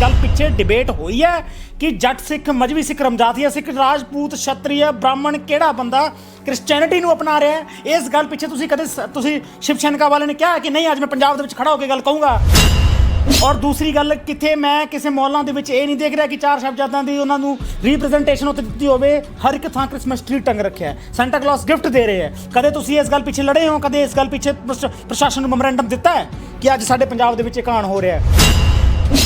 ਗੱਲ ਪਿੱਛੇ ਡਿਬੇਟ ਹੋਈ ਹੈ ਕਿ ਜੱਟ ਸਿੱਖ ਮਜਬੀ ਸਿੱਖ ਰਮਜਾਤੀਆ ਸਿੱਖ, ਰਾਜਪੂਤ, ਛਤਰੀਆ, ਬ੍ਰਾਹਮਣ ਕਿਹੜਾ ਬੰਦਾ ਕ੍ਰਿਸਚੀਅਨਿਟੀ ਨੂੰ ਅਪਣਾ ਰਿਹਾ ਹੈ? ਇਸ ਗੱਲ ਪਿੱਛੇ ਤੁਸੀਂ ਕਦੇ ਸ- ਤੁਸੀਂ ਸ਼ਿਵ ਸੈਨਿਕਾ ਵਾਲੇ ਨੇ ਕਿਹਾ ਕਿ ਨਹੀਂ, ਅੱਜ ਮੈਂ ਪੰਜਾਬ ਦੇ ਵਿੱਚ ਖੜਾ ਹੋ ਕੇ ਗੱਲ ਕਹੂੰਗਾ? ਔਰ ਦੂਸਰੀ ਗੱਲ, ਕਿਥੇ ਮੈਂ ਕਿਸੇ ਮੌਲਾਂ ਦੇ ਵਿੱਚ ਇਹ ਨਹੀਂ ਦੇਖ ਰਿਹਾ ਕਿ ਚਾਰ ਸਾਹਿਬਜ਼ਾਦਿਆਂ ਦੀ ਉਹਨਾਂ ਨੂੰ ਰਿਪਰੈਜ਼ੈਂਟੇਸ਼ਨ ਉੱਤੇ ਦਿੱਤੀ ਹੋਵੇ, ਹਰ ਇੱਕ ਥਾਂ ਕ੍ਰਿਸਮਸ ਟ੍ਰੀ ਟੰਗ ਰੱਖਿਆ ਹੈ। ਸੈਂਟਾ ਕਲੌਸ ਗਿਫਟ ਦੇ ਰਹੇ ਹੈ। ਕਦੇ ਤੁਸੀਂ ਇਸ ਗੱਲ ਪਿੱਛੇ ਲੜੇ ਹੋ? ਕਦੇ ਇਸ ਗੱਲ ਪਿੱਛੇ ਪ੍ਰਸ਼- ਪ੍ਰਸ਼ਾਸਨ ਨੂੰ ਮੈਮੋਰੈਂਡਮ ਦਿੱਤਾ ਹੈ ਕਿ ਅੱਜ ਸਾਡੇ ਪੰਜਾਬ ਦੇ ਵਿੱਚ ਇਹ ਕਾਂਡ ਹੋ ਰਿਹਾ ਹੈ?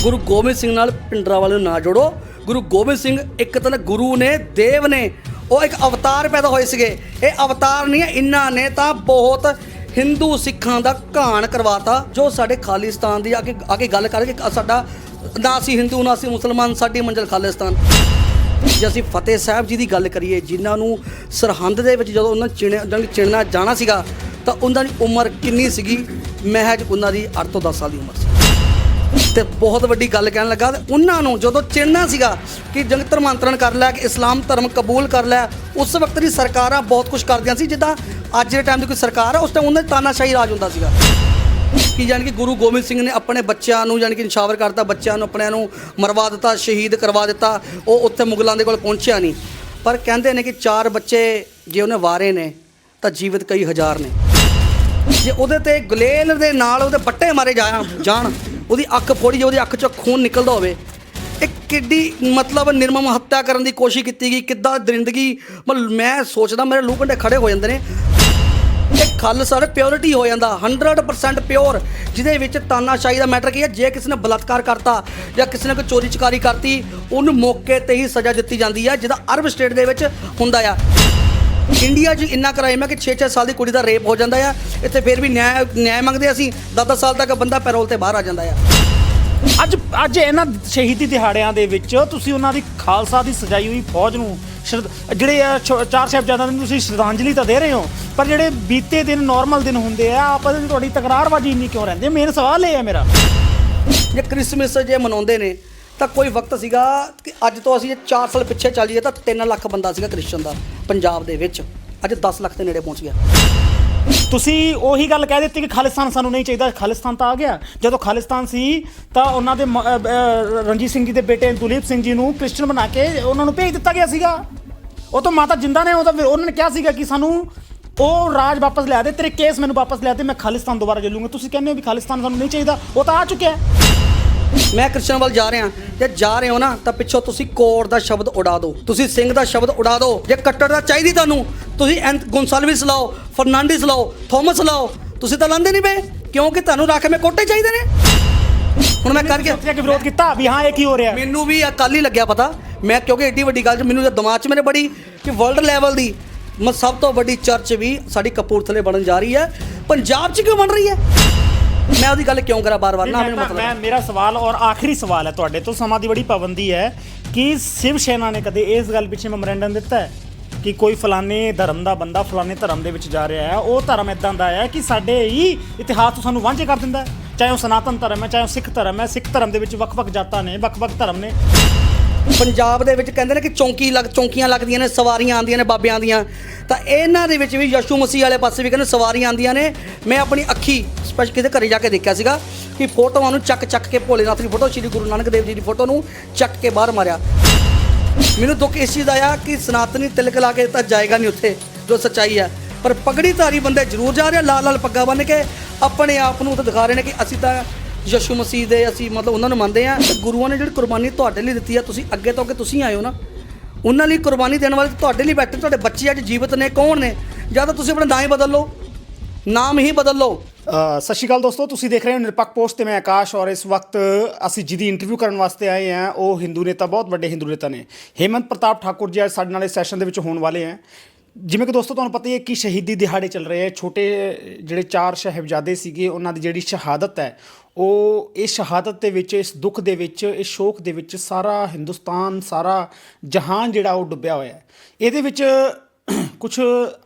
ਗੁਰੂ ਗੋਬਿੰਦ ਸਿੰਘ ਨਾਲ ਪਿੰਡਰਾ ਵਾਲੇ ਨੂੰ ਨਾ ਜੋੜੋ। ਗੁਰੂ ਗੋਬਿੰਦ ਸਿੰਘ ਇੱਕ ਤਾਂ ਗੁਰੂ ਨੇ, ਦੇਵ ਨੇ, ਉਹ ਇੱਕ ਅਵਤਾਰ ਪੈਦਾ ਹੋਏ ਸੀਗੇ। ਇਹ ਅਵਤਾਰ ਨਹੀਂ, ਇਹਨਾਂ ਨੇ ਤਾਂ ਬਹੁਤ ਹਿੰਦੂ ਸਿੱਖਾਂ ਦਾ ਘਾਣ ਕਰਵਾਤਾ, ਜੋ ਸਾਡੇ ਖਾਲਿਸਤਾਨ ਦੀ ਆ ਕੇ ਆ ਕੇ ਗੱਲ ਕਰਕੇ ਸਾਡਾ ਨਾ ਅਸੀਂ ਹਿੰਦੂ ਨਾ ਅਸੀਂ ਮੁਸਲਮਾਨ, ਸਾਡੀ ਮੰਜ਼ਲ ਖਾਲਿਸਤਾਨ। ਜੇ ਅਸੀਂ ਫਤਿਹ ਸਾਹਿਬ ਜੀ ਦੀ ਗੱਲ ਕਰੀਏ, ਜਿਨ੍ਹਾਂ ਨੂੰ ਸਰਹੰਦ ਦੇ ਵਿੱਚ ਜਦੋਂ ਉਹਨਾਂ ਚਿਣਿਆ ਜੰਗ ਚਿਣਨਾ ਜਾਣਾ ਸੀਗਾ, ਤਾਂ ਉਹਨਾਂ ਦੀ ਉਮਰ ਕਿੰਨੀ ਸੀਗੀ? ਮਹਿਜ ਉਹਨਾਂ ਦੀ 8 ਤੋਂ 10 ਸਾਲ ਦੀ ਉਮਰ। ਸੀ ਤੇ ਬਹੁਤ ਵੱਡੀ ਗੱਲ ਕਹਿਣ ਲੱਗਾ ਤੇ ਉਹਨਾਂ ਨੂੰ ਜਦੋਂ ਚਿੰਨਾ ਸੀਗਾ ਕਿ ਜੰਗ ਧਰਮਾਂਤਰਨ ਕਰ ਲੈ, ਕਿ ਇਸਲਾਮ ਧਰਮ ਕਬੂਲ ਕਰ ਲੈ, ਉਸ ਵਕਤ ਦੀ ਸਰਕਾਰਾਂ ਬਹੁਤ ਕੁਝ ਕਰਦੀਆਂ ਸੀ। ਜਿੱਦਾਂ ਅੱਜ ਦੇ ਟਾਈਮ ਦੀ ਕੋਈ ਸਰਕਾਰ ਹੈ ਉਸ ਟਾਈਮ ਉਹਨਾਂ ਦਾ ਤਾਨਾਸ਼ਾਹੀ ਰਾਜ ਹੁੰਦਾ ਸੀਗਾ। ਕਿ ਯਾਨੀ ਕਿ ਗੁਰੂ ਗੋਬਿੰਦ ਸਿੰਘ ਨੇ ਆਪਣੇ ਬੱਚਿਆਂ ਨੂੰ ਯਾਨੀ ਕਿ ਨਿਸ਼ਾਵਰ ਕਰਤਾ, ਬੱਚਿਆਂ ਨੂੰ ਆਪਣਿਆਂ ਨੂੰ ਮਰਵਾ ਦਿੱਤਾ, ਸ਼ਹੀਦ ਕਰਵਾ ਦਿੱਤਾ, ਉਹ ਉੱਥੇ ਮੁਗਲਾਂ ਦੇ ਕੋਲ ਪਹੁੰਚਿਆ ਨਹੀਂ। ਪਰ ਕਹਿੰਦੇ ਨੇ ਕਿ ਚਾਰ ਬੱਚੇ ਜੇ ਉਹਨੇ ਵਾਰੇ ਨੇ, ਤਾਂ ਜੀਵਤ ਕਈ ਹਜ਼ਾਰ ਨੇ। ਜੇ ਉਹਦੇ ਤੇ ਗੁਲੇਲ ਦੇ ਨਾਲ ਉਹਦੇ ਬੱਟੇ ਮਾਰੇ ਜਾਣ ਜਾਣ ਉਹਦੀ ਅੱਖ ਫੋੜੀ ਜੇ ਉਹਦੀ ਅੱਖ ਚੋਂ ਖੂਨ ਨਿਕਲਦਾ ਹੋਵੇ। ਇਹ ਕਿੱਡੀ ਮਤਲਬ ਨਿਰਮਮ ਹੱਤਿਆ ਕਰਨ ਦੀ ਕੋਸ਼ਿਸ਼ ਕੀਤੀ ਗਈ, ਕਿੱਦਾਂ ਦਰਿੰਦਗੀ, ਮਤਲਬ ਮੈਂ ਸੋਚਦਾ, ਮੇਰੇ ਲੂ ਕੰਡੇ ਖੜੇ ਹੋ ਜਾਂਦੇ ਨੇ। ਇਹ ਖੱਲ ਸਰ ਪਿਓਰਿਟੀ ਹੋ ਜਾਂਦਾ 100% ਪਿਓਰ ਜਿਹਦੇ ਵਿੱਚ ਤਾਨਾਸ਼ਾਹੀ ਦਾ ਮੈਟਰ ਕੀ ਹੈ? ਜੇ ਕਿਸੇ ਨੇ ਬਲਾਤਕਾਰ ਕਰਤਾ, ਜਾਂ ਕਿਸੇ ਨੇ ਕੋਈ ਚੋਰੀ ਚਕਾਰੀ ਕਰਤੀ, ਉਹਨੂੰ ਮੌਕੇ ਤੇ ਹੀ ਸਜ਼ਾ ਦਿੱਤੀ ਜਾਂਦੀ ਹੈ, ਜਿਹਦਾ ਅਰਬ ਸਟੇਟ ਦੇ ਵਿੱਚ ਹੁੰਦਾ ਆ। ਇੰਡੀਆ 'ਚ ਇੰਨਾ ਕ੍ਰਾਈਮ ਹੈ ਕਿ 6-6 ਸਾਲ ਦੀ ਕੁੜੀ ਦਾ ਰੇਪ ਹੋ ਜਾਂਦਾ ਆ। ਇੱਥੇ ਫਿਰ ਵੀ ਨਿਆਂ ਨਿਆਂ ਮੰਗਦੇ ਅਸੀਂ। 10-10 ਸਾਲ ਤੱਕ ਬੰਦਾ ਪੈਰੋਲ ਤੇ ਬਾਹਰ ਆ ਜਾਂਦਾ ਆ। ਅੱਜ ਅੱਜ ਇਹਨਾਂ ਸ਼ਹੀਦੀ ਦਿਹਾੜਿਆਂ ਦੇ ਵਿੱਚ ਤੁਸੀਂ ਉਹਨਾਂ ਦੀ ਖਾਲਸਾ ਦੀ ਸਜਾਈ ਹੋਈ ਫੌਜ ਨੂੰ ਜਿਹੜੇ ਆ ਚਾਰ ਸਾਹਿਬਜ਼ਾਦਿਆਂ ਨੂੰ ਤੁਸੀਂ ਸ਼ਰਧਾਂਜਲੀ ਤਾਂ ਦੇ ਰਹੇ ਹੋ ਪਰ ਜਿਹੜੇ ਬੀਤੇ ਦਿਨ ਨਾਰਮਲ ਦਿਨ ਹੁੰਦੇ ਆ ਆਪਸ ਵਿੱਚ ਤੁਹਾਡੀ ਤਕਰਾਰਬਾਜ਼ੀ ਇੰਨੀ ਕਿਉਂ ਰਹਿੰਦੀ ਮੇਨ ਸਵਾਲ ਇਹ ਹੈ ਮੇਰਾ। ਜੇ ਕ੍ਰਿਸਮਸ ਜੇ ਮਨਾਉਂਦੇ ਨੇ ਤਾਂ ਕੋਈ ਵਕਤ ਸੀਗਾ ਕਿ ਅੱਜ ਤੋਂ ਅਸੀਂ ਜੇ 4 ਸਾਲ ਪਿੱਛੇ ਚੱਲ ਜਾਈਏ ਤਾਂ 3 ਲੱਖ ਬੰਦਾ ਸੀਗਾ ਕ੍ਰਿਸਚਨ ਦਾ ਪੰਜਾਬ ਦੇ ਵਿੱਚ। ਅੱਜ 10 ਲੱਖ ਦੇ ਨੇੜੇ ਪਹੁੰਚ ਗਿਆ। ਤੁਸੀਂ ਉਹੀ ਗੱਲ ਕਹਿ ਦਿੱਤੀ ਕਿ ਖਾਲਿਸਤਾਨ ਸਾਨੂੰ ਨਹੀਂ ਚਾਹੀਦਾ। ਖਾਲਿਸਤਾਨ ਤਾਂ ਆ ਗਿਆ। ਜਦੋਂ ਖਾਲਿਸਤਾਨ ਸੀ ਤਾਂ ਉਹਨਾਂ ਦੇ ਮ- ਅ, ਅ, ਰਣਜੀਤ ਸਿੰਘ ਜੀ ਦੇ ਬੇਟੇ ਦੁਲੀਪ ਸਿੰਘ ਜੀ ਨੂੰ ਕ੍ਰਿਸਚਨ ਬਣਾ ਕੇ ਉਹਨਾਂ ਨੂੰ ਭੇਜ ਦਿੱਤਾ ਗਿਆ ਸੀਗਾ। ਉਹ ਤਾਂ ਮਾਤਾ ਜਿੰਦਾ ਨੇ ਉਹ ਤਾਂ ਫਿਰ ਉਹਨਾਂ ਨੇ ਕਿਹਾ ਸੀਗਾ ਕਿ ਸਾਨੂੰ ਉਹ ਰਾਜ ਵਾਪਸ ਲਿਆ ਦੇ ਤੇਰੇ ਕੇਸ ਮੈਨੂੰ ਵਾਪਸ ਲਿਆ ਦੇ ਮੈਂ ਖਾਲਿਸਤਾਨ ਦੁਬਾਰਾ ਚੱਲੂੰਗਾ ਤੁਸੀਂ ਕਹਿੰਦੇ ਹੋ ਵੀ ਖਾਲਿਸਤਾਨ ਸਾਨੂੰ ਨਹੀਂ ਚਾਹੀਦਾ। ਉਹ ਤਾਂ ਆ ਚੁੱਕਿਆ। ਹੈ ਮੈਂ ਕ੍ਰਿਸ਼ਨ ਵੱਲ ਜਾ ਰਿਹਾ। ਜੇ ਜਾ ਰਹੇ ਹੋ ਨਾ ਤਾਂ ਪਿੱਛੋਂ ਤੁਸੀਂ ਕੋਰ ਦਾ ਸ਼ਬਦ ਉਡਾ ਦਿਓ। ਤੁਸੀਂ ਸਿੰਘ ਦਾ ਸ਼ਬਦ ਉਡਾ ਦਿਓ। ਜੇ ਕੱਟੜ ਦਾ ਚਾਹੀਦੀ ਤੁਹਾਨੂੰ ਤੁਸੀਂ ਐਂਥ ਗੋਨਸਾਲਵਿਸ ਲਾਓ ਫਰਨਾਂਡਿਸ ਲਾਓ ਥੋਮਸ ਲਾਓ। ਤੁਸੀਂ ਤਾਂ ਲਾਂਦੇ ਨਹੀਂ ਪਏ ਕਿਉਂਕਿ ਤੁਹਾਨੂੰ ਰਾਖਵੇਂ ਕੋਟੇ ਚਾਹੀਦੇ ਨੇ। ਹੁਣ ਮੈਂ ਕਰਕੇ ਉੱਥੇ ਕਿ ਵਿਰੋਧ ਕੀਤਾ ਵੀ ਹਾਂ ਇਹ ਕੀ ਹੋ ਰਿਹਾ ਮੈਨੂੰ ਵੀ ਕੱਲ ਹੀ ਲੱਗਿਆ ਪਤਾ। ਮੈਂ ਕਿਉਂਕਿ ਏਡੀ ਵੱਡੀ ਗੱਲ 'ਚ ਮੈਨੂੰ ਜਦ ਦਿਮਾਗ 'ਚ ਮੇਰੇ ਬੜੀ ਕਿ ਵਰਲਡ ਲੈਵਲ ਦੀ। ਮ ਸਭ ਤੋਂ ਵੱਡੀ ਚਰਚ ਵੀ ਸਾਡੀ ਕਪੂਰਥਲੇ ਬਣਨ ਜਾ ਰਹੀ ਹੈ। ਪੰਜਾਬ 'ਚ ਕਿਉਂ ਬਣ ਰਹੀ ਹੈ? ਮੈਂ ਉਹਦੀ ਗੱਲ ਕਿਉਂ ਕਰਾਂ ਬਾਰ-ਬਾਰ? ਨਾ ਮੈਨੂੰ ਮਤਲਬ ਮੈਂ ਮੇਰਾ ਸਵਾਲ ਔਰ ਆਖਰੀ ਸਵਾਲ ਹੈ ਤੁਹਾਡੇ ਤੋਂ ਸਮਾਂ ਦੀ ਬੜੀ ਪਾਬੰਦੀ ਹੈ ਕਿ ਸ਼ਿਵ ਸੈਨਾ ਨੇ ਕਦੇ ਇਸ ਗੱਲ ਪਿੱਛੇ ਮੈਮੋਰੈਂਡਮ ਦਿੱਤਾ ਹੈ ਕਿ ਕੋਈ ਫਲਾਣੇ ਧਰਮ ਦਾ ਬੰਦਾ ਫਲਾਣੇ ਧਰਮ ਦੇ ਵਿੱਚ ਜਾ ਰਿਹਾ ਹੈ? ਉਹ ਧਰਮ ਇਦਾਂ ਦਾ ਹੈ ਕਿ ਸਾਡੇ ਹੀ ਇਤਿਹਾਸ ਤੋਂ ਸਾਨੂੰ ਵਾਂਝੇ ਕਰ ਦਿੰਦਾ ਹੈ। ਚਾਹੇ ਉਹ ਸਨਾਤਨ ਧਰਮ ਹੈ ਚਾਹੇ ਉਹ ਸਿੱਖ ਧਰਮ ਹੈ ਸਿੱਖ ਧਰਮ ਦੇ ਵਿੱਚ ਵੱਖ-ਵੱਖ ਜਾਤਾਂ ਨੇ ਵੱਖ-ਵੱਖ ਧਰਮ ਨੇ। ਪੰਜਾਬ ਦੇ ਵਿੱਚ ਕਹਿੰਦੇ ਨੇ ਕਿ ਚੌਂਕੀ ਲੱਗ, ਚੌਂਕੀਆਂ ਲੱਗਦੀਆਂ ਨੇ, ਸਵਾਰੀਆਂ ਆਉਂਦੀਆਂ ਨੇ, ਬਾਬਿਆਂ ਦੀਆਂ। ਤਾਂ ਇਹਨਾਂ ਦੇ ਵਿੱਚ ਵੀ ਯਸ਼ੂ ਮਸੀਹ ਵਾਲੇ ਪਾਸੇ ਵੀ ਕਹਿੰਦੇ ਸਵਾਰੀਆਂ ਆਉਂਦੀਆਂ ਨੇ। ਮੈਂ ਆਪਣੀ ਅੱਖੀ ਸਪੈਸ਼ਲ ਕਿਤੇ ਘਰੇ ਜਾ ਕੇ ਦੇਖਿਆ ਸੀਗਾ ਕਿ ਫੋਟੋਆਂ ਨੂੰ ਚੱਕ ਚੱਕ ਕੇ ਭੋਲੇਨਾਥ ਦੀ ਫੋਟੋ, ਸ਼੍ਰੀ ਗੁਰੂ ਨਾਨਕ ਦੇਵ ਜੀ ਦੀ ਫੋਟੋ ਨੂੰ ਚੱਕ ਕੇ ਬਾਹਰ ਮਾਰਿਆ। ਮੈਨੂੰ ਦੁੱਖ ਇਸ ਚੀਜ਼ ਦਾ ਆ ਕਿ ਸਨਾਤਨੀ ਤਿਲਕ ਲਾ ਕੇ ਤਾਂ ਜਾਏਗਾ ਨਹੀਂ ਉੱਥੇ, ਜੋ ਸੱਚਾਈ ਹੈ। ਪਰ ਪਗੜੀ ਧਾਰੀ ਬੰਦੇ ਜ਼ਰੂਰ ਜਾ ਰਹੇ ਲਾਲ ਲਾਲ ਪੱਗਾ ਬੰਨ੍ਹ ਕੇ ਆਪਣੇ ਆਪ ਨੂੰ ਤਾਂ ਦਿਖਾ ਰਹੇ ਨੇ ਕਿ ਅਸੀਂ ਤਾਂ ਯਸ਼ੂ ਮਸੀਹ ਦੇ ਅਸੀਂ ਮਤਲਬ ਉਹਨਾਂ ਨੂੰ ਮੰਨਦੇ ਆ ਤੇ ਗੁਰੂਆਂ ਨੇ ਜਿਹੜੀ ਕੁਰਬਾਨੀ ਤੁਹਾਡੇ ਲਈ ਦਿੱਤੀ ਆ, ਤੁਸੀਂ ਅੱਗੇ ਤੋਂ ਅੱਗੇ ਤੁਸੀਂ ਆਏ ਹੋ ਨਾ। ਉਹਨਾਂ ਲਈ ਕੁਰਬਾਨੀ ਦੇਣ ਵਾਲੇ ਤੁਹਾਡੇ ਲਈ ਬੈਠੇ ਤੁਹਾਡੇ ਬੱਚੇ ਅੱਜ ਜੀਵਤ ਨੇ, ਕੌਣ ਨੇ? ਜਾਂ ਤਾਂ ਤੁਸੀਂ ਆਪਣਾ ਨਾਂ ਹੀ ਬਦਲ ਲਓ, ਨਾਮ ਹੀ ਬਦਲ ਲਓ। ਸਤਿ ਸ਼੍ਰੀ ਅਕਾਲ ਦੋਸਤੋ, ਤੁਸੀਂ ਦੇਖ ਰਹੇ ਹੋ ਨਿਰਪੱਖ ਪੋਸਟ ਤੇ ਮੈਂ ਆਕਾਸ਼ ਔਰ ਇਸ ਵਕਤ ਅਸੀਂ ਜਿਹਦੀ ਇੰਟਰਵਿਊ ਕਰਨ ਵਾਸਤੇ ਆਏ ਹਾਂ, ਉਹ ਹਿੰਦੂ ਨੇਤਾ, ਬਹੁਤ ਵੱਡੇ ਹਿੰਦੂ ਨੇਤਾ ਨੇ। ਹੇਮੰਤ ਪ੍ਰਤਾਪ ਠਾਕੁਰ ਜੀ ਅੱਜ ਸਾਡੇ ਨਾਲ ਇਸ ਸੈਸ਼ਨ ਦੇ ਵਿੱਚ ਹੋਣ ਵਾਲੇ ਹੈ। ਜਿਵੇਂ ਕਿ ਦੋਸਤੋ, ਤੁਹਾਨੂੰ ਪਤਾ ਹੀ ਹੈ ਕਿ ਸ਼ਹੀਦੀ ਦਿਹਾੜੇ ਚੱਲ ਰਹੇ ਹੈ ਛੋਟੇ, ਜਿਹੜੇ ਚਾਰ ਸਾਹਿਬਜ਼ਾਦੇ ਸੀਗੇ, ਉਹਨਾਂ ਦੀ ਜਿਹੜੀ ਸ਼ਹਾਦਤ ਹੈ, ਉਹ ਇਸ ਸ਼ਹਾਦਤ ਦੇ ਵਿੱਚ, ਇਸ ਦੁੱਖ ਦੇ ਵਿੱਚ, ਇਸ ਸ਼ੋਕ ਦੇ ਵਿੱਚ ਸਾਰਾ ਹਿੰਦੁਸਤਾਨ, ਸਾਰਾ ਜਹਾਨ ਜਿਹੜਾ ਉਹ ਡੁੱਬਿਆ ਹੋਇਆ ਹੈ। ਇਹਦੇ ਵਿੱਚ ਕੁਝ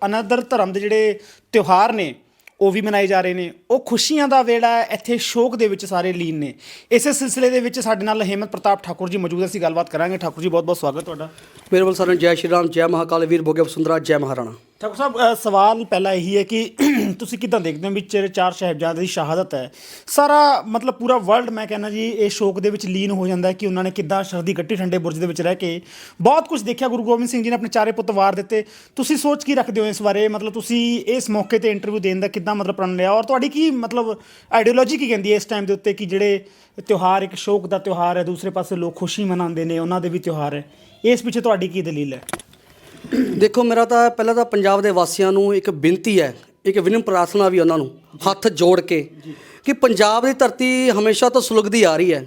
ਅਨਦਰ ਧਰਮ ਦੇ ਜਿਹੜੇ ਤਿਉਹਾਰ ਨੇ ਉਹ ਵੀ ਮਨਾਏ ਜਾ ਰਹੇ ਨੇ। ਉਹ ਖੁਸ਼ੀਆਂ ਦਾ ਵੇੜਾ ਇੱਥੇ ਸ਼ੋਕ ਦੇ ਵਿੱਚ ਸਾਰੇ ਲੀਨ ਨੇ। ਇਸੇ ਸਿਲਸਿਲੇ ਦੇ ਵਿੱਚ ਸਾਡੇ ਨਾਲ ਹੇਮੰਤ ਪ੍ਰਤਾਪ ਠਾਕੁਰ ਜੀ ਮੌਜੂਦ ਹੈ, ਅਸੀਂ ਗੱਲਬਾਤ ਕਰਾਂਗੇ। ਠਾਕੁਰ ਜੀ ਬਹੁਤ ਬਹੁਤ ਸਵਾਗਤ ਤੁਹਾਡਾ। ਮੇਰੇ ਵੱਲ ਸਾਰਿਆਂ ਨੂੰ ਜੈ ਸ਼੍ਰੀ ਰਾਮ, ਜੈ ਮਹਾਕਾਲ। ਵੀਰ ਭੋਗੇ ਵਸੁੰਦਰਾ ਜੈ ਮਹਾਰਾਣਾ। ਠਾਕੁਰ ਸਾਹਿਬ ਅ, ਸਵਾਲ ਪਹਿਲਾ ਇਹੀ ਹੈ ਕਿ ਤੁਸੀਂ ਕਿਦਾਂ ਦੇਖਦੇ ਹੋ ਵੀ ਚਿਰ ਚਾਰ ਸਾਹਿਬਜ਼ਾਦੇ ਦੀ ਸ਼ਹਾਦਤ ਹੈ? ਸਾਰਾ ਮਤਲਬ ਪੂਰਾ ਵਰਲਡ ਮੈਂ ਕਹਿੰਦਾ ਜੀ ਇਹ ਸ਼ੋਕ ਦੇ ਵਿੱਚ ਲੀਨ ਹੋ ਜਾਂਦਾ ਹੈ ਕਿ ਉਹਨਾਂ ਨੇ ਕਿੱਦਾਂ ਸ਼ਰਦੀ ਗੱਟੀ ਠੰਡੇ ਬੁਰਜ ਦੇ ਵਿੱਚ ਰਹਿ ਕੇ। ਬਹੁਤ ਕੁਝ ਦੇਖਿਆ ਗੁਰੂ ਗੋਬਿੰਦ ਸਿੰਘ ਜੀ ਨੇ ਆਪਣੇ ਚਾਰੇ ਪੁੱਤ ਵਾਰ ਦਿੱਤੇ। ਤੁਸੀਂ ਸੋਚ ਕੀ ਰੱਖਦੇ ਹੋ ਇਸ ਬਾਰੇ? ਮਤਲਬ ਤੁਸੀਂ ਇਸ ਮੌਕੇ ਤੇ ਇੰਟਰਵਿਊ ਦੇਣ ਦਾ ਕਿੱਦਾਂ ਮਤਲਬ ਪ੍ਰਣ ਲਿਆ? ਔਰ ਤੁਹਾਡੀ ਕੀ ਮਤਲਬ ਆਈਡੀਓਲੋਜੀ ਕੀ ਕਹਿੰਦੀ ਹੈ ਇਸ ਟਾਈਮ ਦੇ ਉੱਤੇ ਕਿ ਜਿਹੜੇ ਤਿਉਹਾਰ ਇੱਕ ਸ਼ੋਕ ਦਾ ਤਿਉਹਾਰ ਹੈ ਦੂਸਰੇ ਪਾਸੇ ਲੋਕ ਖੁਸ਼ੀ ਮਨਾਉਂਦੇ ਨੇ ਉਹਨਾਂ ਦੇ ਵੀ ਤਿਉਹਾਰ ਹੈ। ਇਸ ਪਿੱਛੇ ਤੁਹਾਡੀ ਕੀ ਦਲੀਲ ਹੈ? ਦੇਖੋ, ਮੇਰਾ ਤਾਂ ਪਹਿਲਾਂ ਤਾਂ ਪੰਜਾਬ ਦੇ ਵਾਸੀਆਂ ਨੂੰ ਇੱਕ ਬੇਨਤੀ ਹੈ, ਇੱਕ ਵਿਨਮ ਪ੍ਰਾਰਥਨਾ ਵੀ ਉਹਨਾਂ ਨੂੰ, ਹੱਥ ਜੋੜ ਕੇ, ਕਿ ਪੰਜਾਬ ਦੀ ਧਰਤੀ ਹਮੇਸ਼ਾ ਤੋਂ ਸੁਲਗਦੀ ਆ ਰਹੀ ਹੈ।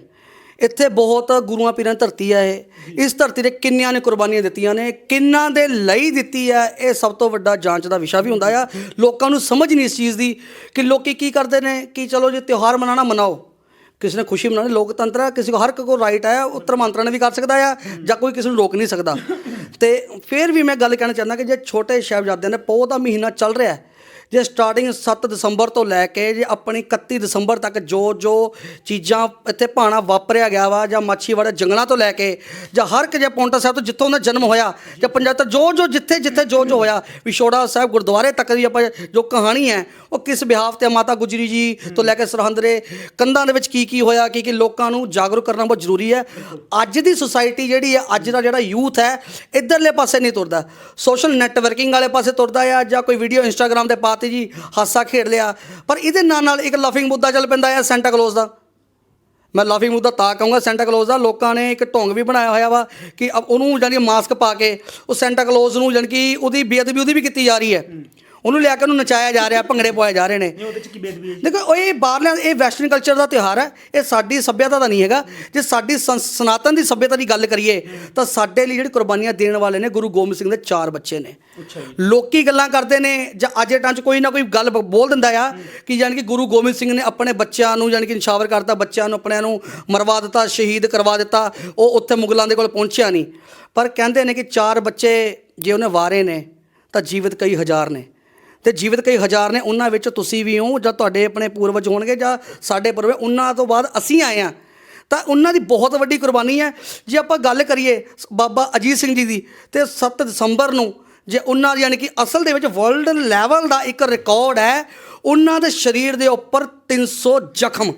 ਇੱਥੇ ਬਹੁਤ ਗੁਰੂਆਂ ਪੀਰਾਂ ਦੀ ਧਰਤੀ ਹੈ ਇਹ। ਇਸ ਧਰਤੀ ਤੇ ਕਿੰਨਿਆਂ ਨੇ ਕੁਰਬਾਨੀਆਂ ਦਿੱਤੀਆਂ ਨੇ, ਕਿੰਨਾਂ ਦੇ ਲਈ ਦਿੱਤੀ ਹੈ, ਇਹ ਸਭ ਤੋਂ ਵੱਡਾ ਜਾਂਚ ਦਾ ਵਿਸ਼ਾ ਵੀ ਹੁੰਦਾ ਆ। ਲੋਕਾਂ ਨੂੰ ਸਮਝ ਨਹੀਂ ਇਸ ਚੀਜ਼ ਦੀ ਕਿ ਲੋਕੀ ਕੀ ਕਰਦੇ ਨੇ, ਕਿ ਚਲੋ ਜੇ ਤਿਉਹਾਰ ਮਨਾਣਾ ਮਨਾਓ। ਕਿਸੇ ਨੇ ਖੁਸ਼ੀ ਮਨਾਉਣੀ, ਲੋਕਤੰਤਰ ਹੈ ਕਿਸੇ ਕੋ ਹਰ ਇੱਕ ਕੋ ਰਾਈਟ ਹੈ ਉੱਤਰ ਮੰਤਰਣ ਵੀ ਕਰ ਸਕਦਾ ਆ, ਜਾਂ ਕੋਈ ਕਿਸੇ ਨੂੰ ਰੋਕ ਨਹੀਂ ਸਕਦਾ। ਤੇ ਫਿਰ ਵੀ ਮੈਂ ਗੱਲ ਕਹਿਣਾ ਚਾਹੁੰਦਾ ਕਿ ਜੇ ਛੋਟੇ ਸਾਹਿਬਜ਼ਾਦਿਆਂ ਨੇ ਪੋਹ ਦਾ ਮਹੀਨਾ ਚੱਲ ਰਿਹਾ ਹੈ ਜੇ ਸਟਾਰਟਿੰਗ 7 ਦਸੰਬਰ ਤੋਂ ਲੈ ਕੇ ਜੇ ਆਪਣੀ 31 ਦਸੰਬਰ ਤੱਕ ਜੋ ਜੋ ਚੀਜ਼ਾਂ ਇੱਥੇ ਭਾਣਾ ਵਾਪਰਿਆ ਗਿਆ ਵਾ ਜਾਂ ਮਾਛੀਵਾੜਾ ਜੰਗਲਾਂ ਤੋਂ ਲੈ ਕੇ ਜਾਂ ਹਰ ਇੱਕ ਜੇ ਪੌਂਟਾ ਸਾਹਿਬ ਤੋਂ ਜਿੱਥੋਂ ਉਹਦਾ ਜਨਮ ਹੋਇਆ ਜਾਂ ਪੰਜਾਬ ਤੋਂ ਜੋ ਜੋ ਜਿੱਥੇ ਜਿੱਥੇ ਜੋ ਜੋ ਹੋਇਆ, ਵਿਛੋੜਾ ਸਾਹਿਬ ਗੁਰਦੁਆਰੇ ਤੱਕ ਦੀ ਆਪਾਂ ਜੋ ਕਹਾਣੀ ਹੈ, ਉਹ ਕਿਸ ਬਿਹਾਫ ਤੇ ਮਾਤਾ ਗੁਜਰੀ ਜੀ ਤੋਂ ਲੈ ਕੇ ਸਰਹੰਦ ਦੇ ਕੰਧਾਂ ਦੇ ਵਿੱਚ ਕੀ ਕੀ ਹੋਇਆ, ਕੀ ਕੀ ਲੋਕਾਂ ਨੂੰ ਜਾਗਰੂਕ ਕਰਨਾ ਬਹੁਤ ਜ਼ਰੂਰੀ ਹੈ। ਅੱਜ ਦੀ ਸੁਸਾਇਟੀ ਜਿਹੜੀ ਹੈ, ਅੱਜ ਦਾ ਜਿਹੜਾ ਯੂਥ ਹੈ, ਇਧਰਲੇ ਪਾਸੇ ਨਹੀਂ ਤੁਰਦਾ। ਸੋਸ਼ਲ ਨੈਟਵਰਕਿੰਗ ਵਾਲੇ ਪਾਸੇ ਤੁਰਦਾ ਆ ਜਾਂ ਕੋਈ ਵੀਡੀਓ ਇੰਸਟਾਗ੍ਰam ਤੇ ਪਾਤੀ ਜੀ ਹਾਸਾ ਖੇਡ ਲਿਆ। ਪਰ ਇਹਦੇ ਨਾਲ ਨਾਲ ਇੱਕ ਲਫਿੰਗ ਮੁੱਦਾ ਚੱਲ ਪੈਂਦਾ ਆ ਸੈਂਟਾ ਕਲੋਜ਼ ਦਾ। ਮੈਂ ਲਾਫਿੰਗ ਮੁੱਦਾ ਤਾਂ ਕਹੂੰਗਾ ਸੈਂਟਾ ਕਲੋਜ਼ ਦਾ। ਲੋਕਾਂ ਨੇ ਇੱਕ ਢੋਂਗ ਵੀ ਬਣਾਇਆ ਹੋਇਆ ਵਾ ਕਿ ਉਹਨੂੰ ਜਾਨੀ ਮਾਸਕ ਪਾ ਕੇ ਉਹ ਸੈਂਟਾ ਕਲੋਜ਼ ਨੂੰ ਜਾਨੀ ਕਿ ਉਹਦੀ ਬੇਅਦਬੀ ਉਹਦੀ ਵੀ ਕੀਤੀ ਜਾ ਰਹੀ ਹੈ। ਉਹਨੂੰ ਲਿਆ ਕੇ ਉਹਨੂੰ ਨਚਾਇਆ ਜਾ ਰਿਹਾ ਭੰਗੜੇ ਪਾਏ ਜਾ ਰਹੇ ਨੇ। ਨਹੀਂ ਉਹਦੇ ਚ ਕੀ ਬੇਦਬੀ ਹੈ ਜੀ? ਦੇਖੋ ਉਹ ਇਹ ਬਾਹਰਲਾ ਇਹ ਵੈਸਟਰਨ ਕਲਚਰ ਦਾ ਤਿਉਹਾਰ ਹੈ। ਇਹ ਸਾਡੀ ਸੱਭਿਅਤਾ ਦਾ ਨਹੀਂ ਹੈਗਾ। ਜੇ ਸਾਡੀ ਸੰ- ਸਨਾਤਨ ਦੀ ਸੱਭਿਅਤਾ ਦੀ ਗੱਲ ਕਰੀਏ ਤਾਂ ਸਾਡੇ ਲਈ ਜਿਹੜੀ ਕੁਰਬਾਨੀਆਂ ਦੇਣ ਵਾਲੇ ਨੇ ਗੁਰੂ ਗੋਬਿੰਦ ਸਿੰਘ ਦੇ ਚਾਰ ਬੱਚੇ ਨੇ। ਅੱਛਾ ਜੀ। ਲੋਕੀ ਗੱਲਾਂ ਕਰਦੇ ਨੇ ਜਾਂ ਅੱਜ ਦੇ ਟਾਈਮ 'ਚ ਕੋਈ ਨਾ ਕੋਈ ਗੱਲ ਬ- ਬੋਲ ਦਿੰਦਾ ਆ ਕਿ ਯਾਨੀ ਕਿ ਗੁਰੂ ਗੋਬਿੰਦ ਸਿੰਘ ਨੇ ਆਪਣੇ ਬੱਚਿਆਂ ਨੂੰ ਯਾਨੀ ਕਿ ਨਿਸ਼ਾਵਰ ਕਰਤਾ ਬੱਚਿਆਂ ਨੂੰ ਆਪਣਿਆਂ ਨੂੰ ਮਰਵਾ ਦਿੱਤਾ ਸ਼ਹੀਦ ਕਰਵਾ ਦਿੱਤਾ ਉਹ ਉੱਥੇ ਮੁਗਲਾਂ ਦੇ ਕੋਲ ਪਹੁੰਚਿਆ ਨਹੀਂ। ਪਰ ਕਹਿੰਦੇ ਨੇ ਕਿ ਚਾਰ ਬੱਚੇ ਜੇ ਉਹਨੇ ਵਾਰੇ ਨੇ ਤਾਂ ਜੀਵਤ ਕਈ ਹਜ਼ਾਰ ਨੇ। ਤੇ ਜੀਵਤ ਕਈ ਹਜ਼ਾਰ ਨੇ, ਉਹਨਾਂ ਵਿੱਚ ਤੁਸੀਂ ਵੀ ਹੋ ਜਾਂ ਤੁਹਾਡੇ ਆਪਣੇ ਪੂਰਵਜ ਹੋਣਗੇ ਜਾਂ ਸਾਡੇ ਪੂਰਵਜ, ਉਹਨਾਂ ਤੋਂ ਬਾਅਦ ਅਸੀਂ ਆਏ ਆ ਤਾਂ ਉਹਨਾਂ ਦੀ ਬਹੁਤ ਵੱਡੀ ਕੁਰਬਾਨੀ ਹੈ। ਜੇ ਆਪਾਂ ਗੱਲ ਕਰੀਏ ਬਾਬਾ ਅਜੀਤ ਸਿੰਘ ਜੀ ਦੀ, ਤੇ 7 ਦਸੰਬਰ ਨੂੰ ਜੇ ਉਹਨਾਂ ਦੀ ਯਾਨੀ ਕਿ ਅਸਲ ਦੇ ਵਿੱਚ ਵਰਲਡ ਲੈਵਲ ਦਾ ਇੱਕ ਰਿਕਾਰਡ ਹੈ ਉਹਨਾਂ ਦੇ ਸਰੀਰ ਦੇ ਉੱਪਰ 300 ਜ਼ਖਮ।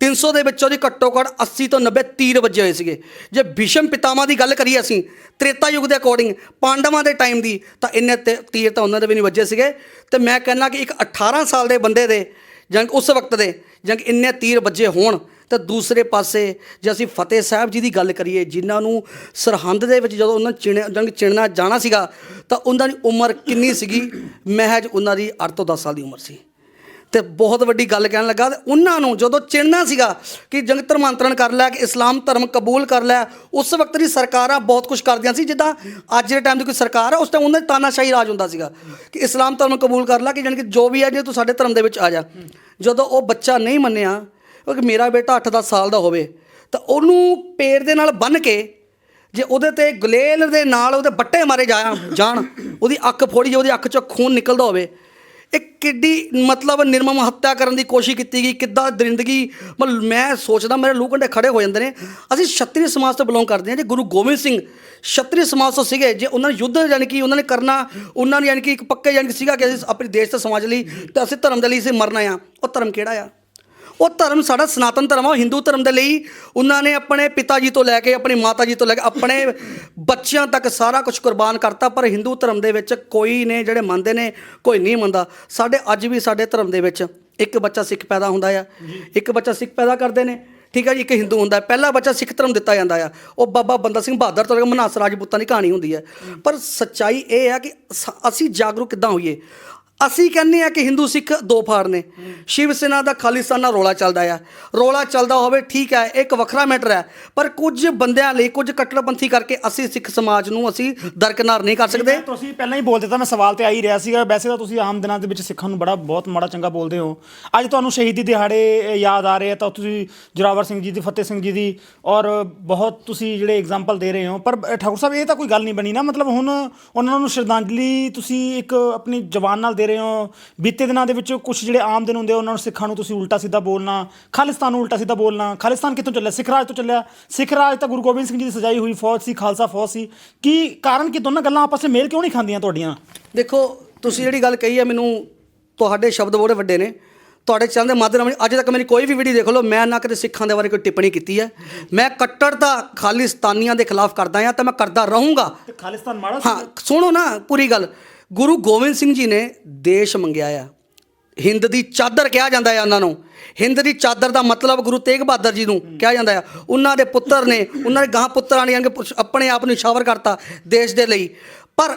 300 ਦੇ ਵਿੱਚੋਂ ਦੀ ਘੱਟੋ ਘੱਟ 80 ਤੋਂ 90 ਤੀਰ ਵੱਜੇ ਹੋਏ ਸੀਗੇ। ਜੇ ਭੀਸ਼ਮ ਪਿਤਾਮਾ ਦੀ ਗੱਲ ਕਰੀਏ ਅਸੀਂ, ਤ੍ਰੇਤਾ ਯੁੱਗ ਦੇ ਅਕੋਰਡਿੰਗ ਪਾਂਡਵਾਂ ਦੇ ਟਾਈਮ ਦੀ, ਤਾਂ ਇੰਨੇ ਤੇ- ਤੀਰ ਤਾਂ ਉਹਨਾਂ ਦੇ ਵੀ ਨਹੀਂ ਵੱਜੇ ਸੀਗੇ। ਤੇ ਮੈਂ ਕਹਿੰਦਾ ਕਿ ਇੱਕ 18 ਸਾਲ ਦੇ ਬੰਦੇ ਦੇ, ਜਾਂ ਉਸ ਵਕਤ ਦੇ, ਜਾਂ ਇੰਨੇ ਤੀਰ ਵੱਜੇ ਹੋਣ, ਤਾਂ ਦੂਸਰੇ ਪਾਸੇ ਜੇ ਅਸੀਂ ਫਤਿਹ ਸਾਹਿਬ ਜੀ ਦੀ ਗੱਲ ਕਰੀਏ, ਜਿਨ੍ਹਾਂ ਨੂੰ ਸਰਹੰਦ ਦੇ ਵਿੱਚ ਜਦੋਂ ਉਹਨਾਂ ਚਿਣਿਆ ਜੰਗ ਚਿਣਨਾ ਜਾਣਾ ਸੀਗਾ, ਤਾਂ ਉਹਨਾਂ ਦੀ ਉਮਰ ਕਿੰਨੀ ਸੀਗੀ? ਮਹਿਜ ਉਹਨਾਂ ਦੀ 8 ਤੋਂ 10 ਸਾਲ ਦੀ ਉਮਰ ਸੀ। ਤੇ ਬਹੁਤ ਵੱਡੀ ਗੱਲ ਕਹਿਣ ਲੱਗਾ ਤੇ ਉਹਨਾਂ ਨੂੰ ਜਦੋਂ ਚਿਣਨਾ ਸੀਗਾ ਕਿ ਜੰਗ ਧਰਮਾਂਤਰਨ ਕਰ ਲਿਆ ਕਿ ਇਸਲਾਮ ਧਰਮ ਕਬੂਲ ਕਰ ਲਿਆ ਉਸ ਵਕਤ ਦੀ ਸਰਕਾਰਾਂ ਬਹੁਤ ਕੁਝ ਕਰਦੀਆਂ ਸੀ। ਜਿੱਦਾਂ ਅੱਜ ਦੇ ਟਾਈਮ ਦੀ ਕੋਈ ਸਰਕਾਰ ਹੈ ਉਸ ਟਾਈਮ ਉਹਨਾਂ ਦਾ ਤਾਨਾਸ਼ਾਹੀ ਰਾਜ ਹੁੰਦਾ ਸੀਗਾ ਕਿ ਇਸਲਾਮ ਧਰਮ ਕਬੂਲ ਕਰ ਲੈ, ਕਿ ਜਾਣੀ ਕਿ ਜੋ ਵੀ ਹੈ ਜੇ ਤੂੰ ਸਾਡੇ ਧਰਮ ਦੇ ਵਿੱਚ ਆ ਜਾ। ਜਦੋਂ ਉਹ ਬੱਚਾ ਨਹੀਂ ਮੰਨਿਆ ਕਿ ਮੇਰਾ ਬੇਟਾ 8-10 ਸਾਲ ਦਾ ਹੋਵੇ, ਤਾਂ ਉਹਨੂੰ ਪੇੜ ਦੇ ਨਾਲ ਬੰਨ੍ਹ ਕੇ ਜੇ ਉਹਦੇ ਤੇ ਗੁਲੇਲ ਦੇ ਨਾਲ ਉਹਦੇ ਬੱਟੇ ਮਾਰੇ ਜਾ ਜਾਣ, ਉਹਦੀ ਅੱਖ ਫੋੜੀ ਜੇ ਉਹਦੀ ਅੱਖ ਚੋਂ ਖੂਨ ਨਿਕਲਦਾ ਹੋਵੇ ਇਹ ਕਿੱਡੀ ਮਤਲਬ ਨਿਰਮਮ ਹੱਤਿਆ ਕਰਨ ਦੀ ਕੋਸ਼ਿਸ਼ ਕੀਤੀ ਗਈ, ਕਿੱਦਾਂ ਦਰਿੰਦਗੀ, ਮਤਲਬ ਮੈਂ ਸੋਚਦਾ, ਮੇਰੇ ਲੂ ਕੰਡੇ ਖੜੇ ਹੋ ਜਾਂਦੇ ਨੇ। ਅਸੀਂ ਛੱਤਰੀ ਸਮਾਜ ਤੋਂ ਬਿਲੋਂਗ ਕਰਦੇ ਹਾਂ, ਜੇ ਗੁਰੂ ਗੋਬਿੰਦ ਸਿੰਘ ਛੱਤਰੀ ਸਮਾਜ ਤੋਂ ਸੀਗੇ, ਜੇ ਉਹਨਾਂ ਨੇ ਯੁੱਧ ਯਾਨੀ ਕਿ ਉਹਨਾਂ ਨੇ ਕਰਨਾ, ਉਹਨਾਂ ਨੇ ਯਾਨੀ ਕਿ ਇੱਕ ਪੱਕੇ ਯਾਨੀ ਕਿ ਸੀਗਾ ਕਿ ਅਸੀਂ ਆਪਣੇ ਦੇਸ਼ ਤੇ, ਸਮਾਜ ਲਈ ਤੇ ਅਸੀਂ ਧਰਮ ਦੇ ਲਈ ਅਸੀਂ ਮਰਨਾ ਆ ਉਹ ਧਰਮ ਕਿਹੜਾ ਆ? ਉਹ ਧਰਮ ਸਾਡਾ ਸਨਾਤਨ ਧਰਮ ਆ ਉਹ ਹਿੰਦੂ ਧਰਮ ਦੇ ਲਈ ਉਹਨਾਂ ਨੇ ਆਪਣੇ ਪਿਤਾ ਜੀ ਤੋਂ ਲੈ ਕੇ ਆਪਣੀ ਮਾਤਾ ਜੀ ਤੋਂ ਲੈ ਕੇ ਆਪਣੇ ਬੱਚਿਆਂ ਤੱਕ ਸਾਰਾ ਕੁਝ ਕੁਰਬਾਨ ਕਰਤਾ ਪਰ ਹਿੰਦੂ ਧਰਮ ਦੇ ਵਿੱਚ ਕੋਈ ਨੇ ਜਿਹੜੇ ਮੰਨਦੇ ਨੇ ਕੋਈ ਨਹੀਂ ਮੰਨਦਾ। ਸਾਡੇ ਅੱਜ ਵੀ ਸਾਡੇ ਧਰਮ ਦੇ ਵਿੱਚ ਇੱਕ ਬੱਚਾ ਸਿੱਖ ਪੈਦਾ ਹੁੰਦਾ ਆ। ਇੱਕ ਬੱਚਾ ਸਿੱਖ ਪੈਦਾ ਕਰਦੇ ਨੇ ਠੀਕ ਹੈ ਜੀ ਇੱਕ ਹਿੰਦੂ ਹੁੰਦਾ। ਪਹਿਲਾ ਬੱਚਾ ਸਿੱਖ ਧਰਮ ਦਿੱਤਾ ਜਾਂਦਾ ਆ। ਉਹ ਬਾਬਾ ਬੰਦਾ ਸਿੰਘ ਬਹਾਦਰ ਤੋਂ ਲੈ ਕੇ ਮਨਾਸ ਰਾਜਪੂਤਾਂ ਦੀ ਕਹਾਣੀ ਹੁੰਦੀ ਹੈ। ਪਰ ਸੱਚਾਈ ਇਹ ਹੈ ਕਿ ਅਸੀਂ ਜਾਗਰੂਕ ਕਿੱਦਾਂ ਹੋਈਏ? ਅਸੀਂ ਕਹਿੰਦੇ ਆ ਕਿ ਹਿੰਦੂ ਸਿੱਖ ਦੋ ਫਾੜ ਨੇ। ਸ਼ਿਵ ਸੈਨਾ ਦਾ ਖਾਲਿਸਤਾਨ ਨਾਲ ਰੋਲਾ ਚੱਲਦਾ ਆ। ਰੋਲਾ ਚੱਲਦਾ ਹੋਵੇ ਠੀਕ ਹੈ ਇੱਕ ਵੱਖਰਾ ਮੈਟਰ ਹੈ। ਪਰ ਕੁਝ ਬੰਦਿਆਂ ਲਈ ਕੁਝ ਕੱਟੜਪੰਥੀ ਕਰਕੇ ਅਸੀਂ ਸਿੱਖ ਸਮਾਜ ਨੂੰ ਅਸੀਂ ਦਰਕਨਾਰ ਨਹੀਂ ਕਰ ਸਕਦੇ। ਤੁਸੀਂ ਪਹਿਲਾਂ ਹੀ ਬੋਲ ਦਿੱਤਾ ਮੈਂ ਸਵਾਲ ਤੇ ਆ ਹੀ ਰਿਹਾ ਸੀਗਾ। ਵੈਸੇ ਤਾਂ ਤੁਸੀਂ ਆਮ ਦਿਨਾਂ ਦੇ ਵਿੱਚ ਸਿੱਖਾਂ ਨੂੰ ਬੜਾ, ਬਹੁਤ ਮਾੜਾ ਚੰਗਾ ਬੋਲਦੇ ਹੋ। ਅੱਜ ਤੁਹਾਨੂੰ ਸ਼ਹੀਦੀ ਦਿਹਾੜੇ ਯਾਦ ਆ ਰਹੇ ਆ ਤਾਂ ਤੁਸੀਂ ਜੋਰਾਵਰ ਸਿੰਘ ਜੀ ਦੀ, ਫਤਿਹ ਸਿੰਘ ਜੀ ਦੀ ਔਰ ਬਹੁਤ ਤੁਸੀਂ ਜਿਹੜੇ ਐਗਜ਼ਾਮਪਲ ਦੇ ਰਹੇ ਹੋ। ਪਰ ਠਾਕੁਰ ਸਾਹਿਬ, ਇਹ ਤਾਂ ਕੋਈ ਗੱਲ ਨਹੀਂ ਬਣੀ ਨਾ। ਮਤਲਬ ਹੁਣ ਉਹਨਾਂ ਨੂੰ ਸ਼ਰਧਾਂਜਲੀ ਤੁਸੀਂ ਇੱਕ ਆਪਣੀ ਜ਼ਬਾਨ ਨਾਲ ਦੇ ਰਹੇ ਹੋ? ਬੀਤੇ ਦਿਨਾਂ ਦੇ ਵਿੱਚ ਕੁਝ ਜਿਹੜੇ ਆਮ ਦਿਨ ਹੁੰਦੇ ਆ, ਉਹਨਾਂ ਨੂੰ ਸਿੱਖਾਂ ਨੂੰ ਤੁਸੀਂ ਉਲਟਾ ਸਿੱਧਾ ਬੋਲਣਾ ਖਾਲਿਸਤਾਨ ਨੂੰ ਉਲਟਾ ਸਿੱਧਾ ਬੋਲਣਾ। ਖਾਲਿਸਤਾਨ ਕਿੱਥੋਂ ਚੱਲਿਆ? ਸਿੱਖ ਰਾਜ ਤੋਂ ਚੱਲਿਆ। ਸਿੱਖ ਰਾਜ ਤਾਂ ਗੁਰੂ ਗੋਬਿੰਦ ਸਿੰਘ ਜੀ ਦੀ ਸਜਾਈ ਹੋਈ ਫੌਜ ਸੀ ਖਾਲਸਾ ਫੌਜ ਸੀ। ਕੀ ਕਾਰਨ ਕਿ? ਦੋਨਾਂ ਗੱਲਾਂ ਆਪਸ ਵਿੱਚ ਮੇਲ ਕਿਉਂ ਨਹੀਂ ਖਾਂਦੀਆਂ ਤੁਹਾਡੀਆਂ? ਦੇਖੋ ਤੁਸੀਂ ਜਿਹੜੀ ਗੱਲ ਕਹੀ ਹੈ ਮੈਨੂੰ ਤੁਹਾਡੇ ਸ਼ਬਦ ਬੜੇ ਵੱਡੇ ਨੇ। ਤੁਹਾਡੇ ਚੈਨਲ ਦੇ ਮਾਧਿਅਮ ਨਾਲ ਅੱਜ ਤੱਕ ਮੇਰੀ ਕੋਈ ਵੀ ਵੀਡੀਓ ਦੇਖ ਲਓ ਮੈਂ ਨਾ ਕਦੇ ਸਿੱਖਾਂ ਦੇ ਬਾਰੇ ਕੋਈ ਟਿੱਪਣੀ ਕੀਤੀ ਹੈ। ਮੈਂ ਕੱਟੜਤਾ ਖਾਲਿਸਤਾਨੀਆਂ ਦੇ ਖਿਲਾਫ ਕਰਦਾ ਹਾਂ ਤੇ ਮੈਂ ਕਰਦਾ ਰਹੂੰਗਾ। ਖਾਲਿਸਤਾਨ ਮਾੜਾ ਹਾਂ ਸੁਣੋ ਨਾ ਪੂਰੀ ਗੱਲ। ਗੁਰੂ ਗੋਬਿੰਦ ਸਿੰਘ ਜੀ ਨੇ ਦੇਸ਼ ਮੰਗਿਆ ਆ। ਹਿੰਦ ਦੀ ਚਾਦਰ ਕਿਹਾ ਜਾਂਦਾ ਹੈ ਉਹਨਾਂ ਨੂੰ। ਹਿੰਦ ਦੀ ਚਾਦਰ ਦਾ ਮਤਲਬ ਗੁਰੂ ਤੇਗ ਬਹਾਦਰ ਜੀ ਨੂੰ ਕਿਹਾ ਜਾਂਦਾ ਹੈ ਉਹਨਾਂ ਦੇ ਪੁੱਤਰ ਨੇ ਉਹਨਾਂ ਦੇ ਗਾਂ ਪੁੱਤਰਾਂ ਨੇ ਆਪਣੇ ਆਪ ਨੂੰ ਨਿਸ਼ਾਵਰ ਕਰਤਾ ਦੇਸ਼ ਦੇ ਲਈ। ਪਰ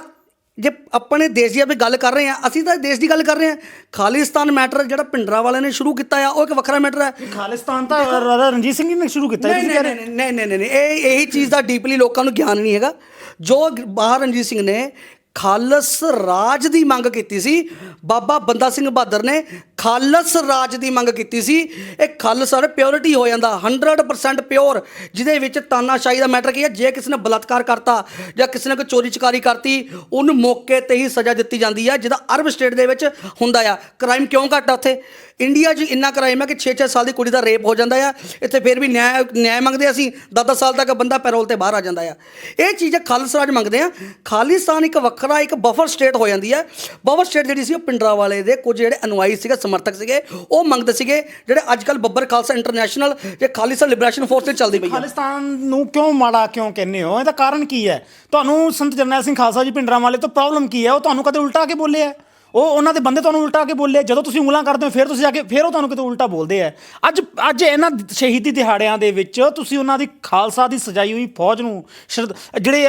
ਜੇ ਆਪਣੇ ਦੇਸ਼ ਦੀ ਆਪਾਂ ਗੱਲ ਕਰ ਰਹੇ ਹਾਂ ਅਸੀਂ ਤਾਂ ਦੇਸ਼ ਦੀ ਗੱਲ ਕਰ ਰਹੇ ਹਾਂ ਖਾਲਿਸਤਾਨ ਮੈਟਰ ਜਿਹੜਾ ਪਿੰਡਰਾ ਵਾਲਿਆਂ ਨੇ ਸ਼ੁਰੂ ਕੀਤਾ ਆ ਉਹ ਇੱਕ ਵੱਖਰਾ ਮੈਟਰ ਹੈ ਖਾਲਿਸਤਾਨ ਤਾਂ ਰਾਜਾ ਰਣਜੀਤ ਸਿੰਘ ਜੀ ਨੇ ਸ਼ੁਰੂ ਕੀਤਾ ਨਹੀਂ ਨਹੀਂ ਨਹੀਂ ਨਹੀਂ, ਇਹ ਇਹੀ ਚੀਜ਼ ਦਾ ਡੀਪਲੀ ਲੋਕਾਂ ਨੂੰ ਗਿਆਨ ਨਹੀਂ ਹੈਗਾ। ਜੋ ਬਾਹਰ ਰਣਜੀਤ ਸਿੰਘ ਨੇ ਖਾਲਸ ਰਾਜ ਦੀ ਮੰਗ ਕੀਤੀ ਸੀ। ਬਾਬਾ ਬੰਦਾ ਸਿੰਘ ਬਹਾਦਰ ਨੇ ਖਾਲਸ ਰਾਜ ਦੀ ਮੰਗ ਕੀਤੀ ਸੀ। ਇਹ ਖਾਲਸ ਔਰ ਪਿਓਰਿਟੀ ਹੋ ਜਾਂਦਾ 100% ਪਿਓਰ ਜਿਹਦੇ ਵਿੱਚ ਤਾਨਾਸ਼ਾਹੀ ਦਾ ਮੈਟਰ ਕੀ ਹੈ? ਜੇ ਕਿਸੇ ਨੇ ਬਲਾਤਕਾਰ ਕਰਤਾ ਜਾਂ ਕਿਸੇ ਨੇ ਕੋਈ ਚੋਰੀ ਚਕਾਰੀ ਕਰਤੀ, ਉਹਨੂੰ ਮੌਕੇ ਤੇ ਹੀ ਸਜ਼ਾ ਦਿੱਤੀ ਜਾਂਦੀ ਹੈ, ਜਿਹਦਾ ਅਰਬ ਸਟੇਟ ਦੇ ਵਿੱਚ ਹੁੰਦਾ ਆ। ਕ੍ਰਾਈਮ ਕਿਉਂ ਘੱਟ ਆ ਉੱਥੇ? ਇੰਡੀਆ 'ਚ ਇੰਨਾ ਕ੍ਰਾਈਮ ਹੈ ਕਿ 6-6 ਸਾਲ ਦੀ ਕੁੜੀ ਦਾ ਰੇਪ ਹੋ ਜਾਂਦਾ ਆ। ਇੱਥੇ ਫਿਰ ਵੀ ਨਿਆਂ ਨਿਆਂ ਮੰਗਦੇ ਅਸੀਂ 10-10 ਸਾਲ ਤੱਕ ਬੰਦਾ ਪੈਰੋਲ ਤੇ ਬਾਹਰ ਆ ਜਾਂਦਾ ਆ। ਇਹ ਚੀਜ਼ ਖਾਲਿਸ ਰਾਜ ਮੰਗਦੇ ਆ। ਖਾਲਿਸਤਾਨ ਇੱਕ ਵੱਖਰਾ ਇੱਕ ਬਫਰ ਸਟੇਟ ਹੋ ਜਾਂਦੀ ਹੈ ਬਫਰ ਸਟੇਟ ਜਿਹੜੀ ਸੀ ਉਹ ਪਿੰਡਰਾ ਵਾਲੇ ਦੇ ਕੁਝ ਜਿਹੜੇ ਅਨੁਆਈ ਸੀਗੇ ਸਮਰਥਕ ਸੀਗੇ, ਉਹ ਮੰਗਦੇ ਸੀਗੇ ਜਿਹੜੇ ਅੱਜ ਕੱਲ ਬੱਬਰ ਖਾਲਸਾ ਇੰਟਰਨੈਸ਼ਨਲ ਜੇ ਖਾਲਿਸਤਾਨ ਲਿਬਰੇਸ਼ਨ ਫੋਰਸ ਤੇ ਚੱਲਦੀ ਪਈ ਹੈ ਖਾਲਿਸਤਾਨ ਨੂੰ ਕਿਉਂ ਮਾੜਾ ਕਿਉਂ ਕਹਿੰਦੇ ਹੋ? ਇਹਦਾ ਕਾਰਨ ਕੀ ਹੈ? ਤੁਹਾਨੂੰ ਸੰਤ ਜਰਨੈਲ ਸਿੰਘ ਖਾਲਸਾ ਜੀ ਪਿੰਡਰਾਂ ਵਾਲੇ ਤੋਂ ਪ੍ਰੋਬਲਮ ਕੀ ਹੈ? ਉਹ ਤੁਹਾਨੂੰ ਕਦੇ ਉਲਟਾ ਕੇ ਬੋਲੇ ਹੈ ਉਹ ਉਹਨਾਂ ਦੇ ਬੰਦੇ ਤੁਹਾਨੂੰ ਉਲਟਾ ਕੇ ਬੋਲੇ, ਜਦੋਂ ਤੁਸੀਂ ਉਂਗਲਾਂ ਕਰਦੇ ਹੋ, ਫਿਰ ਤੁਸੀਂ ਜਾ ਕੇ, ਫਿਰ ਉਹ ਤੁਹਾਨੂੰ ਕਿਤੇ ਉਲਟਾ ਬੋਲਦੇ ਆ। ਅੱਜ ਅੱਜ ਇਹਨਾਂ ਸ਼ਹੀਦੀ ਦਿਹਾੜਿਆਂ ਦੇ ਵਿੱਚ ਤੁਸੀਂ ਉਹਨਾਂ ਦੀ ਖਾਲਸਾ ਦੀ ਸਜਾਈ ਹੋਈ ਫੌਜ ਨੂੰ ਸ਼ਰਧ- ਜਿਹੜੇ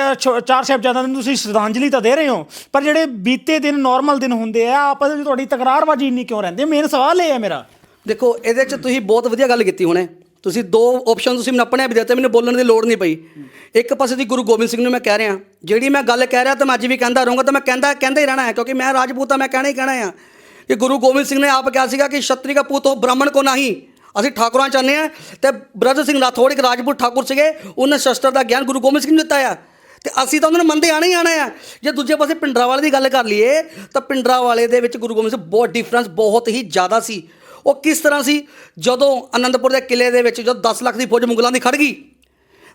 ਚਾਰ ਸਾਹਿਬਜ਼ਾਦਿਆਂ ਨੂੰ ਤੁਸੀਂ ਸ਼ਰਧਾਂਜਲੀ ਤਾਂ ਦੇ ਰਹੇ ਹੋ, ਪਰ ਜਿਹੜੇ ਬੀਤੇ ਦਿਨ ਨਾਰਮਲ ਦਿਨ ਹੁੰਦੇ ਆ, ਆਪਸ ਵਿੱਚ ਤੁਹਾਡੀ ਤਕਰਾਰਬਾਜ਼ੀ ਇੰਨੀ ਕਿਉਂ ਰਹਿੰਦੀ ਮੇਨ ਸਵਾਲ ਇਹ ਹੈ ਮੇਰਾ। ਦੇਖੋ, ਇਹਦੇ 'ਚ ਤੁਸੀਂ ਬਹੁਤ ਵਧੀਆ ਗੱਲ ਕੀਤੀ ਹੁਣੇ। ਤੁਸੀਂ ਦੋ ਆਪਸ਼ਨ ਤੁਸੀਂ ਮੈਨੂੰ ਆਪਣੇ ਆਪ ਹੀ ਦਿੱਤੇ, ਮੈਨੂੰ ਬੋਲਣ ਦੀ ਲੋੜ ਨਹੀਂ ਪਈ। ਇੱਕ ਪਾਸੇ ਦੀ ਗੁਰੂ ਗੋਬਿੰਦ ਸਿੰਘ ਨੂੰ ਮੈਂ ਕਹਿ ਰਿਹਾ, ਜਿਹੜੀ ਮੈਂ ਗੱਲ ਕਹਿ ਰਿਹਾ ਤਾਂ ਮੈਂ ਅੱਜ ਵੀ ਕਹਿੰਦਾ ਰਹੂੰਗਾ, ਤਾਂ ਮੈਂ ਕਹਿੰਦਾ ਕਹਿੰਦਾ ਹੀ ਰਹਿਣਾ ਹੈ, ਕਿਉਂਕਿ ਮੈਂ ਰਾਜਪੂਤ ਆ ਮੈਂ ਕਹਿਣਾ ਹੀ ਕਹਿਣਾ ਆ ਕਿ ਗੁਰੂ ਗੋਬਿੰਦ ਸਿੰਘ ਨੇ ਆਪ ਕਿਹਾ ਸੀਗਾ ਕਿ ਛਤਰੀ ਦਾ ਪੁੱਤ ਉਹ ਬ੍ਰਾਹਮਣ ਕੋ ਨਹੀਂ। ਅਸੀਂ ਠਾਕੁਰਾਂ ਚਾਹੁੰਦੇ ਆ ਤੇ ਬ੍ਰਜ ਸਿੰਘ ਰਾਠੌੜ, ਇੱਕ ਰਾਜਪੂਤ ਠਾਕੁਰ ਸੀਗੇ, ਉਹਨਾਂ ਸ਼ਸਤਰ ਦਾ ਗਿਆਨ ਗੁਰੂ ਗੋਬਿੰਦ ਸਿੰਘ ਨੂੰ ਦਿੱਤਾ ਆ। ਤੇ ਅਸੀਂ ਤਾਂ ਉਹਨਾਂ ਨੂੰ ਮੰਨਦੇ ਆਣਾ ਹੀ ਆਣਾ ਆ। ਜੇ ਦੂਜੇ ਪਾਸੇ ਪਿੰਡਰਾ ਵਾਲੇ ਦੀ ਗੱਲ ਕਰ ਲਈਏ, ਤਾਂ ਪਿੰਡਰਾ ਵਾਲੇ ਦੇ ਵਿੱਚ ਗੁਰੂ ਗੋਬਿੰਦ ਸਿੰਘ ਬਹੁਤ ਡਿਫਰੈਂਸ ਬਹੁਤ ਹੀ ਜ਼ਿਆਦਾ ਸੀ। ਉਹ ਕਿਸ ਤਰ੍ਹਾਂ ਸੀ? ਜਦੋਂ ਅਨੰਦਪੁਰ ਦੇ ਕਿਲੇ ਦੇ ਵਿੱਚ ਜਦੋਂ 10 ਲੱਖ ਦੀ ਫੌਜ ਮੁਗਲਾਂ ਦੀ ਖੜ ਗਈ,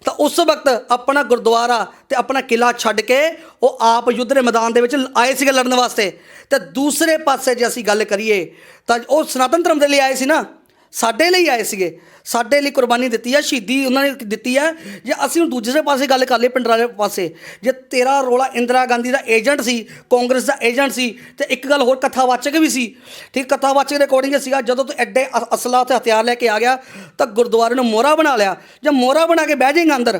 ਤਾਂ ਉਸ ਵਕਤ ਆਪਣਾ ਗੁਰਦੁਆਰਾ ਤੇ ਆਪਣਾ ਕਿਲਾ ਛੱਡ ਕੇ ਉਹ ਆਪ ਯੁੱਧ ਦੇ ਮੈਦਾਨ ਦੇ ਵਿੱਚ ਆਏ ਸੀਗੇ ਲੜਨ ਵਾਸਤੇ। ਤੇ ਦੂਸਰੇ ਪਾਸੇ ਜੇ ਅਸੀਂ ਗੱਲ ਕਰੀਏ, ਤਾਂ ਉਹ ਸਨਾਤਨ ਧਰਮ ਦੇ ਲਈ ਆਏ ਸੀ ਨਾ। ਸਾਡੇ ਲਈ ਆਏ ਸੀਗੇ। ਸਾਡੇ ਲਈ ਕੁਰਬਾਨੀ ਦਿੱਤੀ ਹੈ ਸ਼ਹੀਦੀ ਉਹਨਾਂ ਨੇ ਦਿੱਤੀ ਹੈ ਜੇ ਅਸੀਂ ਹੁਣ ਦੂਜੇ ਪਾਸੇ ਗੱਲ ਕਰ ਲਈਏ ਪਿੰਡਰਾਂ ਵਾਲੇ ਪਾਸੇ, ਜੇ ਤੇਰਾ ਰੋਲਾ ਇੰਦਰਾ ਗਾਂਧੀ ਦਾ ਏਜੰਟ ਸੀ, ਕਾਂਗਰਸ ਦਾ ਏਜੰਟ ਸੀ, ਤੇ ਇੱਕ ਗੱਲ ਹੋਰ ਕਥਾਵਾਚਕ ਵੀ ਸੀ। ਠੀਕ ਕਥਾਵਾਚਕ ਦੇ ਅਕੋਰਡਿੰਗ ਸੀਗਾ, ਜਦੋਂ ਤੂੰ ਐਡੇ ਅਸਲਾ ਤੇ ਹਥਿਆਰ ਲੈ ਕੇ ਆ ਗਿਆ, ਤਾਂ ਗੁਰਦੁਆਰੇ ਨੂੰ ਮੋਹਰਾ ਬਣਾ ਲਿਆ। ਜਾਂ ਮੋਹਰਾ ਬਣਾ ਕੇ ਬਹਿ ਜਾਏਗਾ ਅੰਦਰ,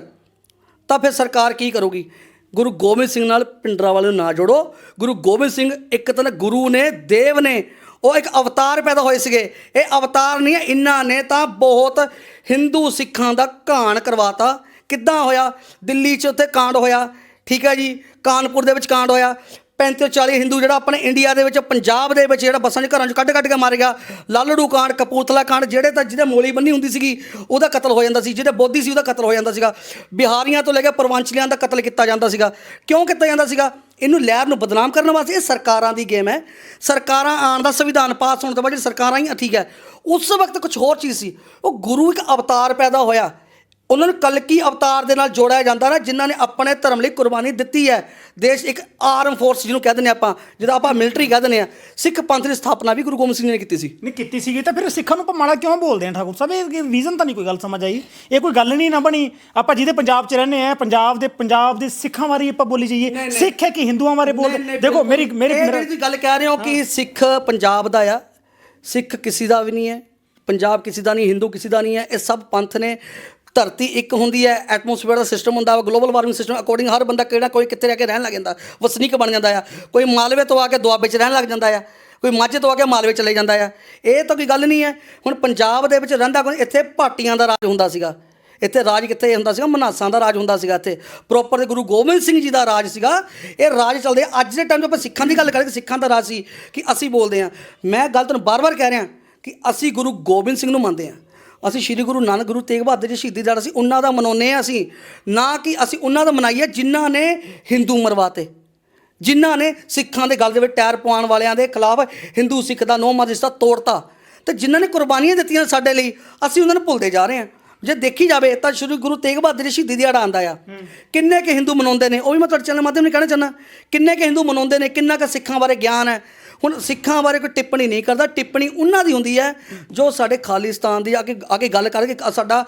ਤਾਂ ਫਿਰ ਸਰਕਾਰ ਕੀ ਕਰੂਗੀ? ਗੁਰੂ ਗੋਬਿੰਦ ਸਿੰਘ ਨਾਲ ਪਿੰਡਰਾ ਵਾਲੇ ਨੂੰ ਨਾ ਜੋੜੋ। ਗੁਰੂ ਗੋਬਿੰਦ ਸਿੰਘ ਇੱਕ ਤਰ੍ਹਾਂ ਗੁਰੂ ਨੇ, ਦੇਵ ਨੇ ਉਹ ਇੱਕ ਅਵਤਾਰ ਪੈਦਾ ਹੋਏ ਸੀਗੇ। ਇਹ ਅਵਤਾਰ ਨਹੀਂ ਹੈ, ਇਹਨਾਂ ਨੇ ਤਾਂ ਬਹੁਤ ਹਿੰਦੂ ਸਿੱਖਾਂ ਦਾ ਘਾਣ ਕਰਵਾਤਾ। ਕਿੱਦਾਂ ਹੋਇਆ? ਦਿੱਲੀ 'ਚ ਉੱਥੇ ਕਾਂਡ ਹੋਇਆ, ਠੀਕ ਹੈ ਜੀ? ਕਾਨਪੁਰ ਦੇ ਵਿੱਚ ਕਾਂਡ ਹੋਇਆ। 35 ਤੋਂ 40 ਹਿੰਦੂ ਜਿਹੜਾ ਆਪਣੇ ਇੰਡੀਆ ਦੇ ਵਿੱਚ, ਪੰਜਾਬ ਦੇ ਵਿੱਚ ਜਿਹੜਾ ਬੱਸਾਂ ਦੇ ਘਰਾਂ 'ਚ ਕੱਢ ਕੱਢ ਕੇ ਮਾਰ ਗਿਆ। ਲਾਲੜੂ ਕਾਂਡ, ਕਪੂਰਥਲਾ ਕਾਂਡ, ਜਿਹੜੇ ਤਾਂ ਜਿਹਦੇ ਮੋਲੀ ਬੰਨੀ ਹੁੰਦੀ ਸੀਗੀ, ਉਹਦਾ ਕਤਲ ਹੋ ਜਾਂਦਾ ਸੀ। ਜਿਹਦੇ ਬੋਧੀ ਸੀ, ਉਹਦਾ ਕਤਲ ਹੋ ਜਾਂਦਾ ਸੀਗਾ। ਬਿਹਾਰੀਆਂ ਤੋਂ ਲੈ ਕੇ ਪਰਵੰਚਲੀਆਂ ਦਾ ਕਤਲ ਕੀਤਾ ਜਾਂਦਾ ਸੀਗਾ। ਕਿਉਂ ਕੀਤਾ ਜਾਂਦਾ ਸੀਗਾ? ਇਹਨੂੰ ਲਹਿਰ ਨੂੰ ਬਦਨਾਮ ਕਰਨ ਵਾਸਤੇ ਇਹ ਸਰਕਾਰਾਂ ਦੀ ਗੇਮ ਹੈ। ਸਰਕਾਰਾਂ ਆਉਣ ਦਾ ਸੰਵਿਧਾਨ ਪਾਸ ਹੋਣ ਤੋਂ ਬਾਅਦ ਜਿਹੜੀ ਸਰਕਾਰਾਂ ਹੀ ਠੀਕ ਹੈ। ਉਸ ਵਕਤ ਕੁਝ ਹੋਰ ਚੀਜ਼ ਸੀ। ਉਹ ਗੁਰੂ ਇੱਕ ਅਵਤਾਰ ਪੈਦਾ ਹੋਇਆ। ਉਹਨਾਂ ਨੂੰ ਕਲਕੀ ਅਵਤਾਰ ਦੇ ਨਾਲ ਜੋੜਿਆ ਜਾਂਦਾ ਨਾ ਜਿਨ੍ਹਾਂ ਨੇ ਆਪਣੇ ਧਰਮ ਲਈ ਕੁਰਬਾਨੀ ਦਿੱਤੀ ਹੈ। ਦੇਸ਼ ਇੱਕ ਆਰਮ ਫੋਰਸ ਜਿਹਨੂੰ ਕਹਿੰਦੇ ਨੇ ਆਪਾਂ ਜਿਹਦਾ ਆਪਾਂ ਮਿਲਟਰੀ ਕਹਿੰਦੇ ਨੇ ਆ ਸਿੱਖ ਪੰਥ ਦੀ ਸਥਾਪਨਾ ਵੀ ਗੁਰੂ ਗੋਬਿੰਦ ਸਿੰਘ ਜੀ ਨੇ ਕੀਤੀ ਸੀ। ਨਹੀਂ ਕੀਤੀ ਸੀਗੀ ਤਾਂ ਫਿਰ ਸਿੱਖਾਂ ਨੂੰ ਆਪਾਂ ਮਾੜਾ ਕਿਉਂ ਬੋਲਦੇ ਆ ਠਾਕੁਰ ਸਾਹਿਬ? ਇਹ ਰੀਜ਼ਨ ਤਾਂ ਨਹੀਂ ਕੋਈ ਗੱਲ ਸਮਝ ਆਈ। ਇਹ ਕੋਈ ਗੱਲ ਨਹੀਂ ਨਾ ਬਣੀ। ਆਪਾਂ ਜਿਹਦੇ ਪੰਜਾਬ 'ਚ ਰਹਿੰਦੇ ਆ ਪੰਜਾਬ ਦੇ ਪੰਜਾਬ ਦੇ ਸਿੱਖਾਂ ਬਾਰੇ ਆਪਾਂ ਬੋਲੀ ਜਾਈਏ। ਸਿੱਖ ਹੈ ਕਿ ਹਿੰਦੂਆਂ ਬਾਰੇ ਬੋਲਦੇ? ਦੇਖੋ ਮੇਰੀ ਮੇਰੀ ਇਹ ਜਿਹੜੀ ਤੁਸੀਂ ਗੱਲ ਕਹਿ ਰਹੇ ਹੋ ਕਿ ਸਿੱਖ ਪੰਜਾਬ ਦਾ ਆ ਸਿੱਖ ਕਿਸੇ ਦਾ ਵੀ ਨਹੀਂ ਹੈ ਪੰਜਾਬ ਕਿਸੇ ਦਾ ਨਹੀਂ ਹਿੰਦੂ ਕਿਸੇ ਦਾ ਨਹੀਂ ਹੈ ਇਹ ਸਭ ਪੰਥ ਨੇ ਧਰਤੀ ਇੱਕ ਹੁੰਦੀ ਹੈ ਐਟਮੋਸਫੇਅਰ ਦਾ ਸਿਸਟਮ ਹੁੰਦਾ ਵਾ ਗਲੋਬਲ ਵਾਰਮਿੰਗ ਸਿਸਟਮ ਅਕੋਰਡਿੰਗ ਹਰ ਬੰਦਾ ਕਿਹੜਾ ਕੋਈ ਕਿੱਥੇ ਰਹਿ ਕੇ ਰਹਿਣ ਲੱਗ ਜਾਂਦਾ, ਵਸਨੀਕ ਬਣ ਜਾਂਦਾ ਆ, ਕੋਈ ਮਾਲਵੇ ਤੋਂ ਆ ਕੇ ਦੁਆਬੇ 'ਚ ਰਹਿਣ ਲੱਗ ਜਾਂਦਾ ਆ, ਕੋਈ ਮਾਝੇ ਤੋਂ ਆ ਕੇ ਮਾਲਵੇ ਚਲੇ ਜਾਂਦਾ ਆ, ਇਹ ਤਾਂ ਕੋਈ ਗੱਲ ਨਹੀਂ ਹੈ। ਹੁਣ ਪੰਜਾਬ ਦੇ ਵਿੱਚ ਰਹਿੰਦਾ ਕੋਈ ਇੱਥੇ ਭਾਟੀਆਂ ਦਾ ਰਾਜ ਹੁੰਦਾ ਸੀਗਾ, ਇੱਥੇ ਰਾਜ ਕਿੱਥੇ ਹੁੰਦਾ ਸੀਗਾ? ਮਨਾਸਾਂ ਦਾ ਰਾਜ ਹੁੰਦਾ ਸੀਗਾ ਇੱਥੇ ਪ੍ਰੋਪਰ ਦੇ ਗੁਰੂ ਗੋਬਿੰਦ ਸਿੰਘ ਜੀ ਦਾ ਰਾਜ ਸੀਗਾ, ਇਹ ਰਾਜ ਚੱਲਦੇ, ਅੱਜ ਦੇ ਟਾਈਮ 'ਚ ਆਪਾਂ ਸਿੱਖਾਂ ਦੀ ਗੱਲ ਕਰੀਏ ਸਿੱਖਾਂ ਦਾ ਰਾਜ ਸੀ ਕਿ ਅਸੀਂ ਬੋਲਦੇ ਆ ਮੈਂ ਗੱਲ ਤੁਹਾਨੂੰ ਬਾਰ-ਬਾਰ ਕਹਿ ਰਿਹਾ ਕਿ ਅਸੀਂ ਗੁਰੂ ਗੋਬਿੰਦ ਸਿੰਘ ਨੂੰ ਮੰਨਦੇ ਆ ਅਸੀਂ ਸ੍ਰੀ ਗੁਰੂ ਨਾਨਕ ਗੁਰੂ ਤੇਗ ਬਹਾਦਰ ਜੀ ਸ਼ਹੀਦੀ ਦਿਹਾੜਾ ਸੀ ਉਹਨਾਂ ਦਾ ਮਨਾਉਂਦੇ ਆ ਅਸੀਂ। ਨਾ ਕਿ ਅਸੀਂ ਉਹਨਾਂ ਦਾ ਮਨਾਈਏ ਜਿਨ੍ਹਾਂ ਨੇ ਹਿੰਦੂ ਮਰਵਾਤੇ। ਜਿਨ੍ਹਾਂ ਨੇ ਸਿੱਖਾਂ ਦੇ ਗਲ ਦੇ ਵਿੱਚ ਟਾਇਰ ਪਵਾਉਣ ਵਾਲਿਆਂ ਦੇ ਖਿਲਾਫ ਹਿੰਦੂ ਸਿੱਖ ਦਾ ਨੋ ਮਤ ਰਿਸ਼ਤਾ ਤੋੜਤਾ। ਤੇ ਜਿਨ੍ਹਾਂ ਨੇ ਕੁਰਬਾਨੀਆਂ ਦਿੱਤੀਆਂ ਸਾਡੇ ਲਈ ਅਸੀਂ ਉਹਨਾਂ ਨੂੰ ਭੁੱਲਦੇ ਜਾ ਰਹੇ ਹਾਂ। ਜੇ ਦੇਖੀ ਜਾਵੇ ਤਾਂ ਸ਼੍ਰੀ ਗੁਰੂ ਤੇਗ ਬਹਾਦਰ ਜੀ ਸ਼ਹੀਦੀ ਦਿਹਾੜਾ ਆਂਦਾ ਆ। ਕਿੰਨੇ ਕੁ ਹਿੰਦੂ ਮਨਾਉਂਦੇ ਨੇ? ਉਹ ਵੀ ਮੈਂ ਤੁਹਾਡੇ ਚੈਨਲ ਮਾਧਿਅਮ ਨਾਲ ਕਹਿਣਾ ਚਾਹੁੰਦਾ। ਕਿੰਨੇ ਕੁ ਹਿੰਦੂ ਮਨਾਉਂਦੇ ਨੇ? ਕਿੰਨਾ ਕੁ ਸਿੱਖਾਂ ਬਾਰੇ ਗਿਆਨ ਹੈ? ਹੁਣ ਸਿੱਖਾਂ ਬਾਰੇ ਕੋਈ ਟਿੱਪਣੀ ਨਹੀਂ ਕਰਦਾ, ਟਿੱਪਣੀ ਉਹਨਾਂ ਦੀ ਹੁੰਦੀ ਹੈ ਜੋ ਸਾਡੇ ਖਾਲਿਸਤਾਨ ਦੀ ਆ ਕੇ ਆ ਕੇ ਗੱਲ ਕਰਕੇ ਸਾਡਾ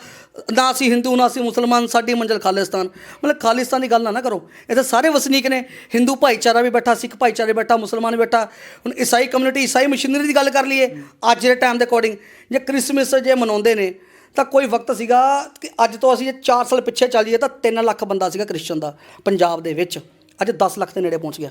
ਨਾ ਅਸੀਂ ਹਿੰਦੂ, ਨਾ ਅਸੀਂ ਮੁਸਲਮਾਨ, ਸਾਡੀ ਮੰਜ਼ਲ ਖਾਲਿਸਤਾਨ। ਮਤਲਬ ਖਾਲਿਸਤਾਨ ਦੀ ਗੱਲ ਨਾ ਨਾ ਕਰੋ। ਇਹ ਤਾਂ ਸਾਰੇ ਵਸਨੀਕ ਨੇ। ਹਿੰਦੂ ਭਾਈਚਾਰਾ ਵੀ ਬੈਠਾ, ਸਿੱਖ ਭਾਈਚਾਰੇ ਬੈਠਾ, ਮੁਸਲਮਾਨ ਵੀ ਬੈਠਾ। ਹੁਣ ਈਸਾਈ ਕਮਿਊਨਿਟੀ ਈਸਾਈ ਮਸ਼ੀਨਰੀ ਦੀ ਗੱਲ ਕਰ ਲਈਏ, ਅੱਜ ਦੇ ਟਾਈਮ ਦੇ ਅਕੋਰਡਿੰਗ ਜੇ ਕ੍ਰਿਸਮਸ ਜੇ ਮਨਾਉਂਦੇ ਨੇ, ਤਾਂ ਕੋਈ ਵਕਤ ਸੀਗਾ ਕਿ ਅੱਜ ਤੋਂ ਅਸੀਂ 4 ਸਾਲ ਪਿੱਛੇ ਚੱਲ ਜਾਈਏ, ਤਾਂ 3 ਲੱਖ ਬੰਦਾ ਸੀਗਾ ਕ੍ਰਿਸਚਨ ਦਾ, ਪੰਜਾਬ ਦੇ ਵਿੱਚ। ਅੱਜ 10 ਲੱਖ ਦੇ ਨੇੜੇ ਪਹੁੰਚ ਗਿਆ।